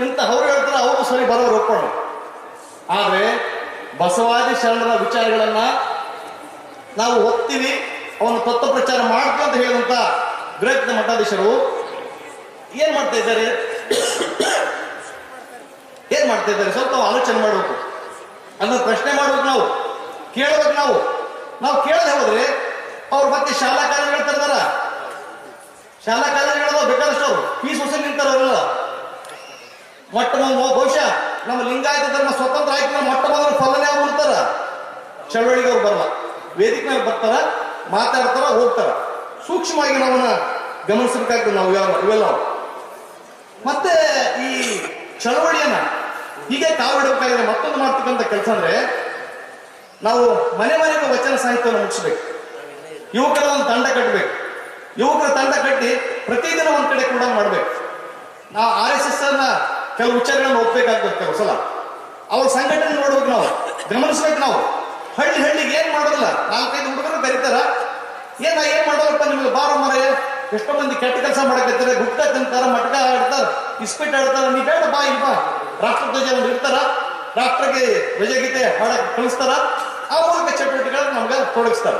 ಇಂತ ಅವ್ರು ಹೇಳ್ತಾರೆ ಅವರು ಸರಿ ಬರೋರು ಒಪ್ಪೋಣ. ಆದ್ರೆ ಬಸವಾದಿ ಶರಣರ ವಿಚಾರಗಳನ್ನ ನಾವು ಒಪ್ತೀವಿ ಅವನ ತತ್ವ ಪ್ರಚಾರ ಮಾಡ್ತೀವಿ ಅಂತ ಹೇಳಿದಂತ ಗ್ರೇಟ್ ಮಠಾಧೀಶರು ಏನ್ ಮಾಡ್ತಾ ಇದ್ದಾರೆ? ಏನ್ ಮಾಡ್ತಾ ಇದ್ದಾರೆ? ಸ್ವಲ್ಪ ನಾವು ಆಲೋಚನೆ ಮಾಡಬೇಕು. ಅದನ್ನ ಪ್ರಶ್ನೆ ಮಾಡ್ಬೇಕು ನಾವು. ಕೇಳ್ಬೇಕು ನಾವು. ನಾವು ಕೇಳದೆ ಹೋದ್ರೆ ಅವ್ರು ಮತ್ತೆ ಶಾಲಾ ಕಾಲೇಜುಗಳು ಹೇಳ್ತಾರ ಶಾಲಾ ಕಾಲೇಜುಗಳು ಬೇಕಾದಷ್ಟು ಅವರು. ಫೀಸ್ ವಸೂಲಿ ನಿಂತಾರ ಅವರೆಲ್ಲ. ಮೊಟ್ಟ ಮೊದಲು ಬಹುಶಃ ನಮ್ಮ ಲಿಂಗಾಯತ ಧರ್ಮ ಸ್ವತಂತ್ರ ಆಯ್ತು ಮೊಟ್ಟ ಮೊದಲು ಫಲನೆ ಅವ್ರು ಬರ್ತಾರ ಚಳವಳಿಗೆ ಅವ್ರು ಬರಲ್ಲ. ವೇದಿಕೆ ಮೇಲೆ ಬರ್ತಾರ. ಮಾತಾಡ್ತಾರ, ಹೋಗ್ತಾರ. ಸೂಕ್ಷ್ಮವಾಗಿ ನಾವನ್ನ ಗಮನಿಸಬೇಕಾಗ್ತದೆ ನಾವು ಯಾವ ಇವೆಲ್ಲ. ಮತ್ತೆ ಈ ಚಳವಳಿಯನ್ನ, ಹೀಗೆ ಕಾವಿಡಬೇಕಾಗಿದೆ ಮತ್ತೊಂದು ಮಾಡ್ತಕ್ಕಂಥ ಕೆಲಸ ಅಂದ್ರೆ, ನಾವು ಮನೆ ಮನೆಗೆ ವಚನ ಸಾಹಿತ್ಯವನ್ನು ಮುಗಿಸ್ಬೇಕು. ಯುವಕರ ಒಂದು ತಂಡ ಕಟ್ಟಬೇಕು ಯುವಕರ ತಂಡ ಕಟ್ಟಿ ಪ್ರತಿದಿನ ಒಂದ್ ಕಡೆ ಕೂಡ ಮಾಡ್ಬೇಕು. ನಾವು ಆರ್ ಎಸ್ ಎಸ್ ಅನ್ನ ಕೆಲವು ವಿಚಾರಗಳನ್ನ ಒಪ್ಬೇಕಾಗ್ತದೆ ಕೆಲವು ಸಲ. ಅವ್ರ ಸಂಘಟನೆ ನೋಡ್ಬೇಕು ನಾವು, ಗಮನಿಸ್ಬೇಕು ನಾವು. ಹಳ್ಳಿ ಹಳ್ಳಿಗೆ ಏನ್ ಮಾಡೋದಿಲ್ಲ? ನಾಲ್ಕೈದು ಹುಡುಗರು ಕರೀತಾರ ಏನ ಏನ್ ಮಾಡೋದಪ್ಪ ನಿಮ್ಗೆ ಬಾರೋ ಮರ ಎಷ್ಟೋ ಮಂದಿ ಕೆಟ್ಟ ಕೆಲಸ ಮಾಡಕತ್ತಾರೆ. ಗುಟ್ಟ ತಿಂತಾರ, ಮಟ್ಕ ಆಡ್ತಾರ ಇಸ್ಪಿಟ್ ಆಡ್ತಾರ. ನೀ ಬೇಡ ಬಾ, ಇಲ್ಲಿ ಬಾ. ರಾಷ್ಟ್ರಧ್ವಜ ಒಂದು ಇಡ್ತಾರ. ರಾಷ್ಟ್ರಕ್ಕೆ ಧ್ವಜಗೀತೆ ಹಾಡಕ್ ಕಳಿಸ್ತಾರ. ಆ ಮೂಲಕ ಚಟುವಟಿಕೆಗಳನ್ನ ನಮ್ಗೆ ತೊಡಗಿಸ್ತಾರ.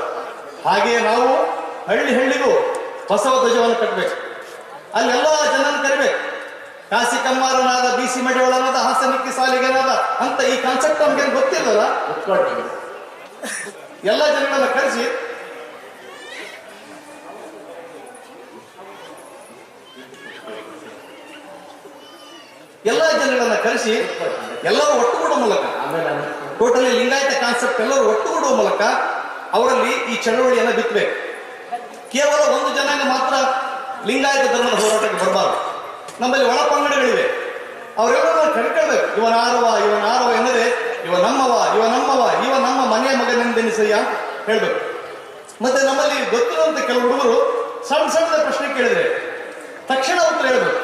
ಹಾಗೆ ನಾವು ಹಳ್ಳಿ ಹಳ್ಳಿಗೂ ಬಸವ ಧ್ವಜವನ್ನು ಕಟ್ಟಬೇಕು ಅಲ್ಲೆಲ್ಲ ಜನನ ಕರಿಬೇಕು. ಕಾಸಿ ಕಮ್ಮಾರನಾದ ಬಿಸಿ ಮಡಿಯೊಳನಾದ ಹಾಸನಿಕ್ಕಿ ಸಾಲಿಗೆನಾದ ಅಂತ ಈ ಕಾನ್ಸೆಪ್ಟ್ ನಮ್ಗೇನು ಗೊತ್ತಿಲ್ಲಲ್ಲ? ಎಲ್ಲ ಜನಗಳನ್ನ ಕರೆಸಿ. ಎಲ್ಲ ಜನಗಳನ್ನ ಕರೆಸಿ, ಎಲ್ಲರೂ ಒಟ್ಟುಗೂಡುವ ಮೂಲಕ ಟೋಟಲಿ ಲಿಂಗಾಯತ ಕಾನ್ಸೆಪ್ಟ್ ಎಲ್ಲರೂ ಒಟ್ಟುಗೂಡುವ ಮೂಲಕ ಅವರಲ್ಲಿ ಈ ಚಳವಳಿಯನ್ನು ಬಿತ್ತಬೇಕು. ಕೇವಲ ಒಂದು ಜನಾಂಗ ಮಾತ್ರ ಲಿಂಗಾಯತ ಧರ್ಮದ ಹೋರಾಟಕ್ಕೆ ಬರಬಾರದು. ನಮ್ಮಲ್ಲಿ ಒಳ ಪಂಗಡಗಳಿವೆ ಅವರೆಲ್ಲರೂ ಕಡ್ಕೊಳ್ಬೇಕು ಇವನ ಇವನಾರವ ಇವನ ಆರವ ಎಂದರೆ ಇವ ನಮ್ಮವ ಇವ ನಮ್ಮವ, ಇವ ನಮ್ಮ ಮನೆಯ ಮಗನೆಂದೆನಿಸಯ್ಯ ಹೇಳ್ಬೇಕು. ಮತ್ತೆ ನಮ್ಮಲ್ಲಿ ಗೊತ್ತಿರುವಂತ ಕೆಲವು ಹುಡುಗರು ಸಣ್ಣ ಸಣ್ಣದ ಪ್ರಶ್ನೆ ಕೇಳಿದ್ರೆ, ತಕ್ಷಣ ಉತ್ತರ ಹೇಳ್ಬೇಕು.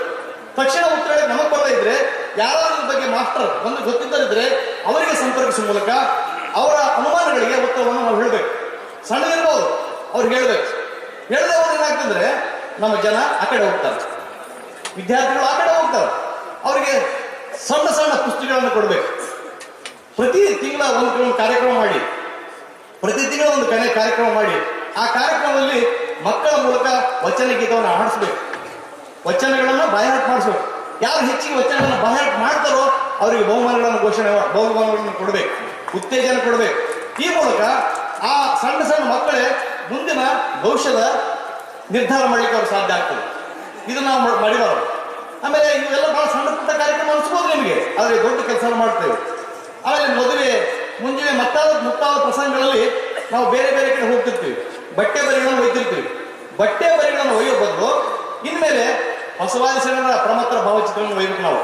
ತಕ್ಷಣ ಉತ್ತರ ಹೇಳಿ ನಮಗೆ ಬರ್ತಾ ಇದ್ರೆ, ಯಾರಾದ್ರೂ ಬಗ್ಗೆ ಮಾಸ್ಟರ್ ಒಂದು ಗೊತ್ತಿದ್ದರಿದ್ರೆ ಅವರಿಗೆ ಸಂಪರ್ಕಿಸುವ ಮೂಲಕ ಅವರ ಅನುಮಾನಗಳಿಗೆ ಉತ್ತರವನ್ನು ನಾವು ಹೇಳ್ಬೇಕು. ಸಣ್ಣದಿರ್ಬೋದು ಅವ್ರಿಗೆ ಹೇಳ್ಬೇಕು. ಹೇಳದೆ ಅವ್ರು ಏನಾಗ್ತಂದ್ರೆ, ನಮ್ಮ ಜನ ಆ ಕಡೆ ಹೋಗ್ತಾರೆ. ವಿದ್ಯಾರ್ಥಿಗಳು ಆ ಕಡೆ ಹೋಗ್ತಾರೆ. ಅವರಿಗೆ ಸಣ್ಣ ಸಣ್ಣ ಪುಸ್ತಕಗಳನ್ನು ಕೊಡಬೇಕು. ಪ್ರತಿ ತಿಂಗಳ ಒಂದು ಕಾರ್ಯಕ್ರಮ ಮಾಡಿ. ಪ್ರತಿ ತಿಂಗಳ ಒಂದು ಕನೆ ಕಾರ್ಯಕ್ರಮ ಮಾಡಿ. ಆ ಕಾರ್ಯಕ್ರಮದಲ್ಲಿ ಮಕ್ಕಳ ಮೂಲಕ ವಚನ ಗೀತವನ್ನು ಹಾಡಿಸ್ಬೇಕು. ವಚನಗಳನ್ನು ಬಾಯಾಟ ಮಾಡಿಸ್ಬೇಕು. ಯಾರು ಹೆಚ್ಚಿಗೆ ವಚನಗಳನ್ನು ಬಾಯಾಟ ಮಾಡ್ತಾರೋ ಅವರಿಗೆ ಬಹುಮಾನಗಳನ್ನು ಘೋಷಣೆ ಬಹುಮಾನಗಳನ್ನು ಕೊಡಬೇಕು. ಉತ್ತೇಜನ ಕೊಡಬೇಕು. ಈ ಮೂಲಕ ಆ ಸಣ್ಣ ಸಣ್ಣ ಮಕ್ಕಳೇ ಮುಂದಿನ ಭವಿಷ್ಯದ ನಿರ್ಧಾರ ಮಾಡಲಿಕ್ಕೆ ಅವ್ರು ಸಾಧ್ಯ ಆಗ್ತದೆ. ಇದು ನಾವು ಮಾಡಿರೋರು. ಆಮೇಲೆ ಇವೆಲ್ಲ ಬಹಳ ಸಣ್ಣ ಪುಟ್ಟ ಕಾರ್ಯಕ್ರಮ ಅನಿಸ್ಬೋದು ನಿಮಗೆ. ಆದರೆ ದೊಡ್ಡ ಕೆಲಸ ಮಾಡ್ತೇವೆ. ಆಮೇಲೆ ಮದುವೆ, ಮುಂಜಾನೆ ಮತ್ತಾದ ಮುಕ್ತಾದ ಪ್ರಸಂಗಗಳಲ್ಲಿ ನಾವು ಬೇರೆ ಬೇರೆ ಕಡೆ ಹೋಗ್ತಿರ್ತೀವಿ. ಬಟ್ಟೆ ಬರಿಗಳನ್ನು ಒಯ್ತಿರ್ತೀವಿ. ಬಟ್ಟೆ ಬರಿಗಳನ್ನು ಒಯ್ಯೋ ಬದಲು ಇನ್ಮೇಲೆ ಬಸವಾದಿ ಶರಣರ ಪ್ರಮತ್ತರ ಭಾವಚಿತ್ರವನ್ನು ಒಯ್ಬೇಕು ನಾವು.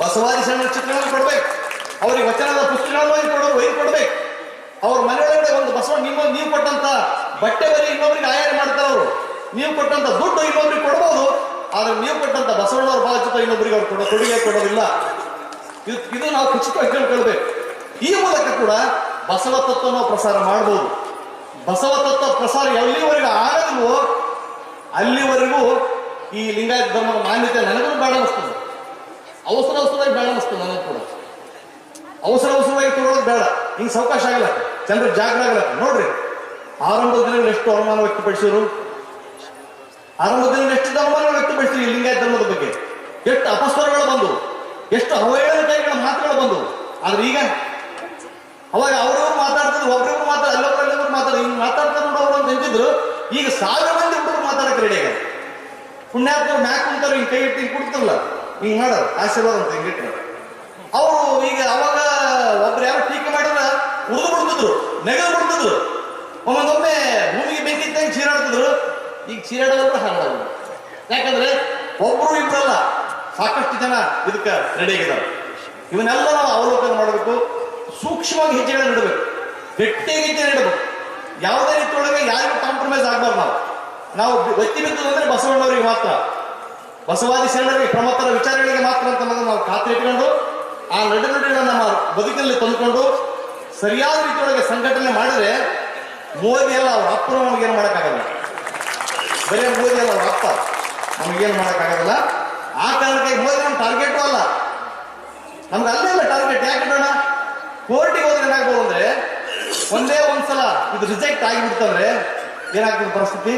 ಬಸವಾದಿ ಶರಣರ ಚಿತ್ರಗಳನ್ನು ಕೊಡ್ಬೇಕು. ಅವ್ರಿಗೆ ವಚನದ ಪುಸ್ತಕಗಳನ್ನು ಒಯ್ದು ಕೊಡೋ ಒಯ್ದು ಕೊಡ್ಬೇಕು. ಅವ್ರ ಮನೆಯೊಳಗಡೆ ಒಂದು ಬಸವ ನಿಮ್ಮ ನೀವು ಕೊಟ್ಟಂತ ಬಟ್ಟೆ ಬರಿ ಇನ್ನೊಬ್ರಿಗೆ ಆಯಾರ ಮಾಡ್ತಾರೆ ಅವರು ನೀವು ಕೊಟ್ಟಂತ ದುಡ್ಡು ಇನ್ನೊಬ್ರಿಗೆ ಕೊಡ್ಬೋದು. ಆದ್ರೆ ನೀವು ಕೊಟ್ಟಂತ ಬಸವಣ್ಣವ್ರ ಭಾವಚಿತ್ರ ಇನ್ನೊಬ್ಬರಿಗೆ ಅವ್ರು ಕೊಡೋ ಕೊಡುಗೆ ಕೊಡೋದಿಲ್ಲ. ಇದು ನಾವು ಖಚಿತವಾಗಿ ಕೇಳ್ಕೊಳ್ಬೇಕು ಈ ಮೂಲಕ ಕೂಡ ಬಸವ ತತ್ವನ ಪ್ರಸಾರ ಮಾಡಬಹುದು ಬಸವ ತತ್ವ ಪ್ರಸಾರ ಎಲ್ಲಿವರೆಗೂ ಆಗಲ್ವೋ ಅಲ್ಲಿವರೆಗೂ ಈ ಲಿಂಗಾಯತ ಧರ್ಮದ ಮಾನ್ಯತೆ ನನಗೂ ಬೇಡ ಅನಿಸ್ತದೆ ಅವಸರ ಅವಸರವಾಗಿ ಬೇಡ ಅನಿಸ್ತದೆ ನನಗೆ ಕೂಡ. ಅವಸರ ಅವಸರವಾಗಿ ತಗೊಳ್ಳೋದು ಬೇಡ. ಹಿಂಗೆ ಸಾವಕಾಶ ಆಗಲ್ಲ. ಜನರು ಜಾಗ್ರ ಆಗಲ್ಲ. ನೋಡ್ರಿ, ಆರಂಭದ ದಿನಗಳು ಎಷ್ಟು ಅವಮಾನ ವ್ಯಕ್ತಪಡಿಸಿದ್ರು? ಆರಂಭದ ದಿನಗಳು ಎಷ್ಟು ಧರ್ಮಗಳು ವ್ಯಕ್ತಪಡಿಸಿದ್ರು ಈ ಲಿಂಗಾಯತ ಧರ್ಮದ ಬಗ್ಗೆ. ಎಷ್ಟು ಅಪಸ್ವರಗಳು ಬಂದು. ಎಷ್ಟು ಅವಹೇಳನಕಾರಿಗಳ ಮಾತುಗಳು ಬಂದು. ಆದ್ರೆ ಈಗ ಅವಾಗ ಅವ್ರವ್ರು ಮಾತಾಡ್ತಾರೆ ಒಬ್ರಿಗೂ ಮಾತಾಡ, ಅಲ್ಲೊಬ್ರು ಅಲ್ಲೊಬ್ರು ಮಾತಾಡ, ಹಿಂಗ್ ಮಾತಾಡ್ತಾರೆ ನೋಡೋರು ಅಂತ ಹೇಳ್ತಿದ್ರು. ಈಗ ಸಾವಿರ ಮಂದಿ ಒಬ್ಬರು ಮಾತಾಡಕ್ಕೆ ರೆಡಿ ಆಗ್ಯಾರ ಪುಣ್ಯಾತ್ಮರು ಮ್ಯಾಕ್ ಕುಂತಾರ ಹಿಂಗ್ ಕೈ ಇಟ್ಟು ಹಿಂಗ್ ಕುಡ್ತಾರಲ್ಲ ಹಿಂಗ್ ಮಾಡೋರು ಆಶೀರ್ವಾದ ಅಂತ ಅವರು ಈಗ ಅವಾಗ ಒಬ್ರು ಯಾರು ಟೀಕೆ ಮಾಡಿದ್ರ ಉಳಿದು ಬಿಡ್ತಿದ್ರು ನೆಗೆ ಬಿಡ್ತಿದ್ರು. ಒಮ್ಮೊಂದೊಮ್ಮೆ ಭೂಮಿಗೆ ಬೆಂಕಿ ಚೀರಾಡ್ತಿದ್ರು. ಈಗ ಚೀರಾಡೋದ್ರ ಹಾರಾಡೋದು ಯಾಕಂದ್ರೆ ಒಬ್ರು ಇಬ್ಬರಲ್ಲ ಸಾಕಷ್ಟು ಜನ ಇದಕ್ಕೆ ರೆಡಿ ಆಗಿದ್ದಾರೆ ಇವನ್ನೆಲ್ಲ ನಾವು ಅವಲೋಕನ ಮಾಡಬೇಕು, ಸೂಕ್ಷ್ಮವಾಗಿ ಹೆಜ್ಜೆಗಳನ್ನು ಇಡಬೇಕು, ಗಟ್ಟಿ ಹೆಜ್ಜೆ ಇಡಬೇಕು. ಯಾವುದೇ ರೀತಿ ಒಳಗೆ ಯಾರಿಗೂ ಕಾಂಪ್ರಮೈಸ್ ಆಗ್ಬಾರ್ದು ನಾವು. ನಾವು ವ್ಯಕ್ತಿ ಬಿದ್ದು ಅಂದ್ರೆ ಬಸವಣ್ಣವರಿಗೆ ಮಾತ್ರ. ಬಸವಾದಿ ಶರಣರಿಗೆ ಪ್ರಮತ್ತರ ವಿಚಾರಗಳಿಗೆ ಮಾತ್ರ ಅಂತ ನಾವು ಖಾತ್ರಿ ಇಟ್ಕೊಂಡು, ಆ ನಡುನುಡಿಗಳನ್ನ ನಮ್ಮ ಬದುಕಿನಲ್ಲಿ ತಂದುಕೊಂಡು, ಸರಿಯಾದ ರೀತಿಯೊಳಗೆ ಸಂಘಟನೆ ಮಾಡಿದ್ರೆ ಮೋದಿ ಎಲ್ಲ ಅವ್ರ ಅಪ್ಪನ ನಮಗೇನು ಮಾಡೋಕ್ಕಾಗಲ್ಲ. ಬರೀ ಮೋದಿ ಅಲ್ಲ ಅವ್ರ ಅಪ್ಪ ನಮಗೇನು ಮಾಡೋಕ್ಕಾಗಲ್ಲ ಆ ಕಾರಣಕ್ಕೆ ಹೋದ್ರೆ ನಮ್ಮ ಟಾರ್ಗೆಟು ಅಲ್ಲ. ನಮ್ಗೆ ಅಲ್ಲೇ ಇಲ್ಲ ಟಾರ್ಗೆಟ್ ಯಾಕೆ ಇಡೋಣ ಕೋರ್ಟಿಗೆ ಹೋದ್ರೆ ಏನಾಗ್ಬೋದು ಅಂದ್ರೆ, ಒಂದೇ ಒಂದ್ಸಲ ಇದು ರಿಜೆಕ್ಟ್ ಆಗಿಬಿಡ್ತಂದ್ರೆ ಏನಾಗ್ತದೆ ಪರಿಸ್ಥಿತಿ?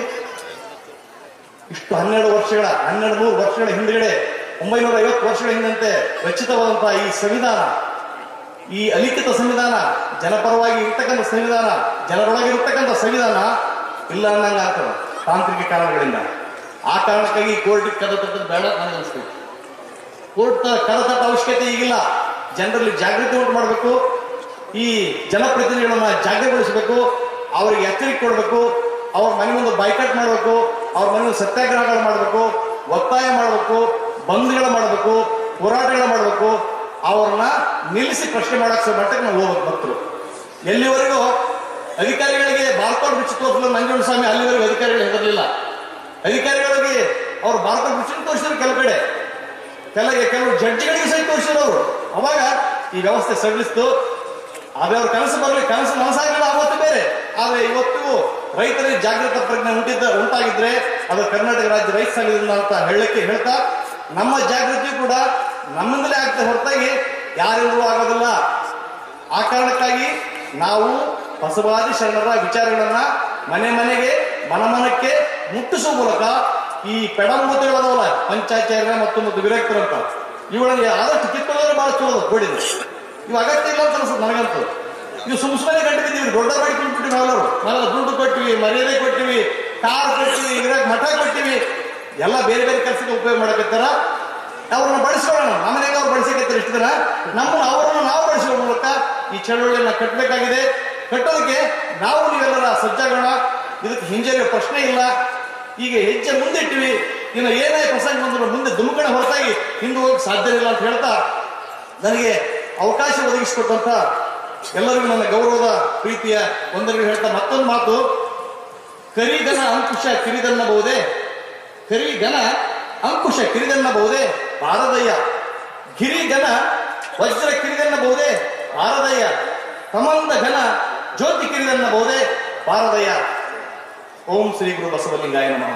ಇಷ್ಟು ಹನ್ನೆರಡು ವರ್ಷಗಳ, ಹನ್ನೆರಡು ನೂರು ವರ್ಷಗಳ ಹಿಂದ್ಗಡೆ ಒಂಬೈನೂರ ಐವತ್ತು ವರ್ಷಗಳ ಹಿಂದಂತೆ ರಚಿತವಾದಂತಹ ಈ ಸಂವಿಧಾನ, ಈ ಅಲಿಖಿತ ಸಂವಿಧಾನ, ಜನಪರವಾಗಿ ಇರ್ತಕ್ಕಂಥ ಸಂವಿಧಾನ ಜನರೊಳಗೆ ಇರ್ತಕ್ಕಂಥ ಸಂವಿಧಾನ ಇಲ್ಲ ಅನ್ನಂಗೆ ತಾಂತ್ರಿಕ ಕಾರಣಗಳಿಂದ. ಆ ಕಾರಣಕ್ಕಾಗಿ ಕೋರ್ಟಿಗೆ ಕದ ಬೇಡ ನನಗೆ ಅನಿಸ್ತು ಕೋರ್ಟ್ ಕದ ಅವಶ್ಯಕತೆ ಈಗಿಲ್ಲ. ಜನರಲ್ಲಿ ಜಾಗೃತಿ ಉಂಟು ಮಾಡಬೇಕು. ಈ ಜನಪ್ರತಿನಿಧಿಗಳನ್ನ ಜಾಗೃತಿಗೊಳಿಸಬೇಕು. ಅವರಿಗೆ ಎಚ್ಚರಿಕೆ ಕೊಡಬೇಕು. ಅವ್ರ ಮನೆ ಮುಂದೆ ಬೈಕಟ್ ಮಾಡಬೇಕು. ಅವ್ರ ಮನೆ ಸತ್ಯಾಗ್ರಹಗಳು ಮಾಡಬೇಕು. ಒತ್ತಾಯ ಮಾಡಬೇಕು. ಬಂದ್ಗಳು ಮಾಡಬೇಕು. ಹೋರಾಟಗಳು ಮಾಡಬೇಕು. ಅವ್ರನ್ನ ನಿಲ್ಲಿಸಿ ಪ್ರಶ್ನೆ ಮಾಡಕ್ಕೆ ಮಟ್ಟಕ್ಕೆ ನಾವು ಹೋಗ್ಬೇಕು ಭಕ್ತರು. ಎಲ್ಲಿವರೆಗೂ ಅಧಿಕಾರಿಗಳಿಗೆ ಬಾರ್ಕೋಡ್ ಬಿಚ್ಚಿ ತೋರಿಸಲು ನಂಜುಂಡ ಸ್ವಾಮಿ ಅಲ್ಲಿವರೆಗೂ ಅಧಿಕಾರಿಗಳು ಹೆದರಲಿಲ್ಲ. ಅಧಿಕಾರಿಗಳಿಗೆ ಅವ್ರು ಬಾರ್ಕೋಡ್ ಬಿಚ್ಚಿ ತೋರಿಸಿದ್ರು ಕೆಲವು ಕಡೆ. ಕೆಲವು ಜಡ್ಜಿಗಳಿಗೆ ಸಹಿತ ಅವರು. ಅವಾಗ ಈ ವ್ಯವಸ್ಥೆ ಸಡಿಲಿಸ್ತು. ಅದೇ ಅವ್ರ ಕನಸು ಬರಲಿ ಕನಸು ನನಸಾಗಿಲ್ಲ ಅವತ್ತು ಬೇರೆ. ಆದರೆ ಇವತ್ತಿಗೂ ರೈತರಿಗೆ ಜಾಗೃತ ಪ್ರಜ್ಞೆ ಉಂಟಿದ್ದ ಉಂಟಾಗಿದ್ರೆ ಅದು ಕರ್ನಾಟಕ ರಾಜ್ಯ ರೈತ ಸಂಘದಿಂದ ಅಂತ ಹೇಳಕ್ಕೆ ಹೇಳ್ತಾ, ನಮ್ಮ ಜಾಗೃತಿ ಕೂಡ ನಮ್ಮಿಂದಲೇ ಆಗ್ತಾ ಹೊರತಾಗಿ ಯಾರಿಂದಲೂ ಆಗೋದಿಲ್ಲ. ಆ ಕಾರಣಕ್ಕಾಗಿ ನಾವು ಬಸವಾದಿ ಶರಣರ ವಿಚಾರಗಳನ್ನ ಮನೆ ಮನೆಗೆ ಮನ ಮನಕ್ಕೆ ಮುಟ್ಟಿಸುವ ಮೂಲಕ ಈ ಪೆಡಂಬುತಿಗಳದವಲ್ಲ ಪಂಚಾಚಾರ್ಯ ಮತ್ತು ಮತ್ತು ವಿರಕ್ತರು ಅಂತ. ಇವುಗಳಿಗೆ ಆದಷ್ಟು ಕಿತ್ತೋದ್ರೆ ಬಹಳ ಚಲೋ ಕೊಡಿದೆ ಇವು ಅಗತ್ಯ ಇಲ್ಲ ಅಂತ ಅನ್ಸುತ್ತೆ ನನಗಂತೂ. ಇವು ಸುಮ್ ಸುಮ್ಮನೆ ಗಂಟು ಬಿದ್ದೀವಿ ದೊಡ್ಡ ಬಾಡಿ ಕುಂಟ್ಬಿಟ್ಟಿವಿ ನಾವೆಲ್ಲರೂ ನಾವೆಲ್ಲ ದುಡ್ಡು ಕೊಟ್ಟಿವಿ, ಮರ್ಯಾದೆ ಕೊಟ್ಟಿವಿ, ಕಾರ್ ಕೊಟ್ಟಿವಿ, ಇದ್ರಾಗ ಮಠ ಕೊಟ್ಟಿವಿ. ಎಲ್ಲ ಬೇರೆ ಬೇರೆ ಕೆಲಸಕ್ಕೆ ಉಪಯೋಗ ಮಾಡಕತ್ತಾರ. ಅವ್ರನ್ನ ಬಳಸ್ಕೊಳ್ಳೋಣ. ನಮ್ಮನೆಗೆ ಅವ್ರು ಬಳಸಕತ್ತಾರೆ ಇಷ್ಟು ದಿನ. ನಮ್ಮನ್ನು ಅವರನ್ನು ನಾವು ಬಳಸುವ ಮೂಲಕ ಈ ಚಳುವಳಿಯನ್ನ ಕಟ್ಟಬೇಕಾಗಿದೆ ಕಟ್ಟೋದಕ್ಕೆ ನಾವು ನೀವೆಲ್ಲರ ಸಜ್ಜಾಗೋಣ ಇದಕ್ಕೆ ಹಿಂಜರಿಯೋ ಪ್ರಶ್ನೆ ಇಲ್ಲ. ಈಗ ಹೆಜ್ಜೆ ಮುಂದೆ ಇಟ್ಟಿವಿ ಇನ್ನು ಏನೇ ಪ್ರಸಂಗ ಬಂದರೂ ಮುಂದೆ ಧುಮುಕಣ ಹೊರತಾಗಿ ಹಿಂದೆ ಹೋಗಕ್ಕೆ ಸಾಧ್ಯ ಇಲ್ಲ ಅಂತ ಹೇಳ್ತಾ ನನಗೆ ಅವಕಾಶ ಒದಗಿಸಿಕೊಟ್ಟಂತ ಎಲ್ಲರಿಗೂ ನನ್ನ ಗೌರವದ ಪ್ರೀತಿಯ ಒಂದರಿಗೂ ಹೇಳ್ತಾ ಮತ್ತೊಂದು ಮಾತು. ಕರಿಗನ ಅಂಕುಶ ಕಿರಿದನ್ನಬಹುದೇ? ಕರಿಗನ ಅಂಕುಶ ಕಿರಿದನ್ನಬಹುದೇ? ಭಾರದಯ್ಯ ಗಿರಿಗನ ವಜ್ರ ಕಿರಿದನ್ನಬಹುದೇ? ಭಾರದಯ್ಯ ಕಮಂದ ಘನ ಜ್ಯೋತಿ ಕಿರಿದನ್ನಬಹುದೇ ಭಾರದಯ್ಯ ಓಂ ಶ್ರೀ ಗುರು ಬಸವಲಿಂಗಾಯ ನಮಃ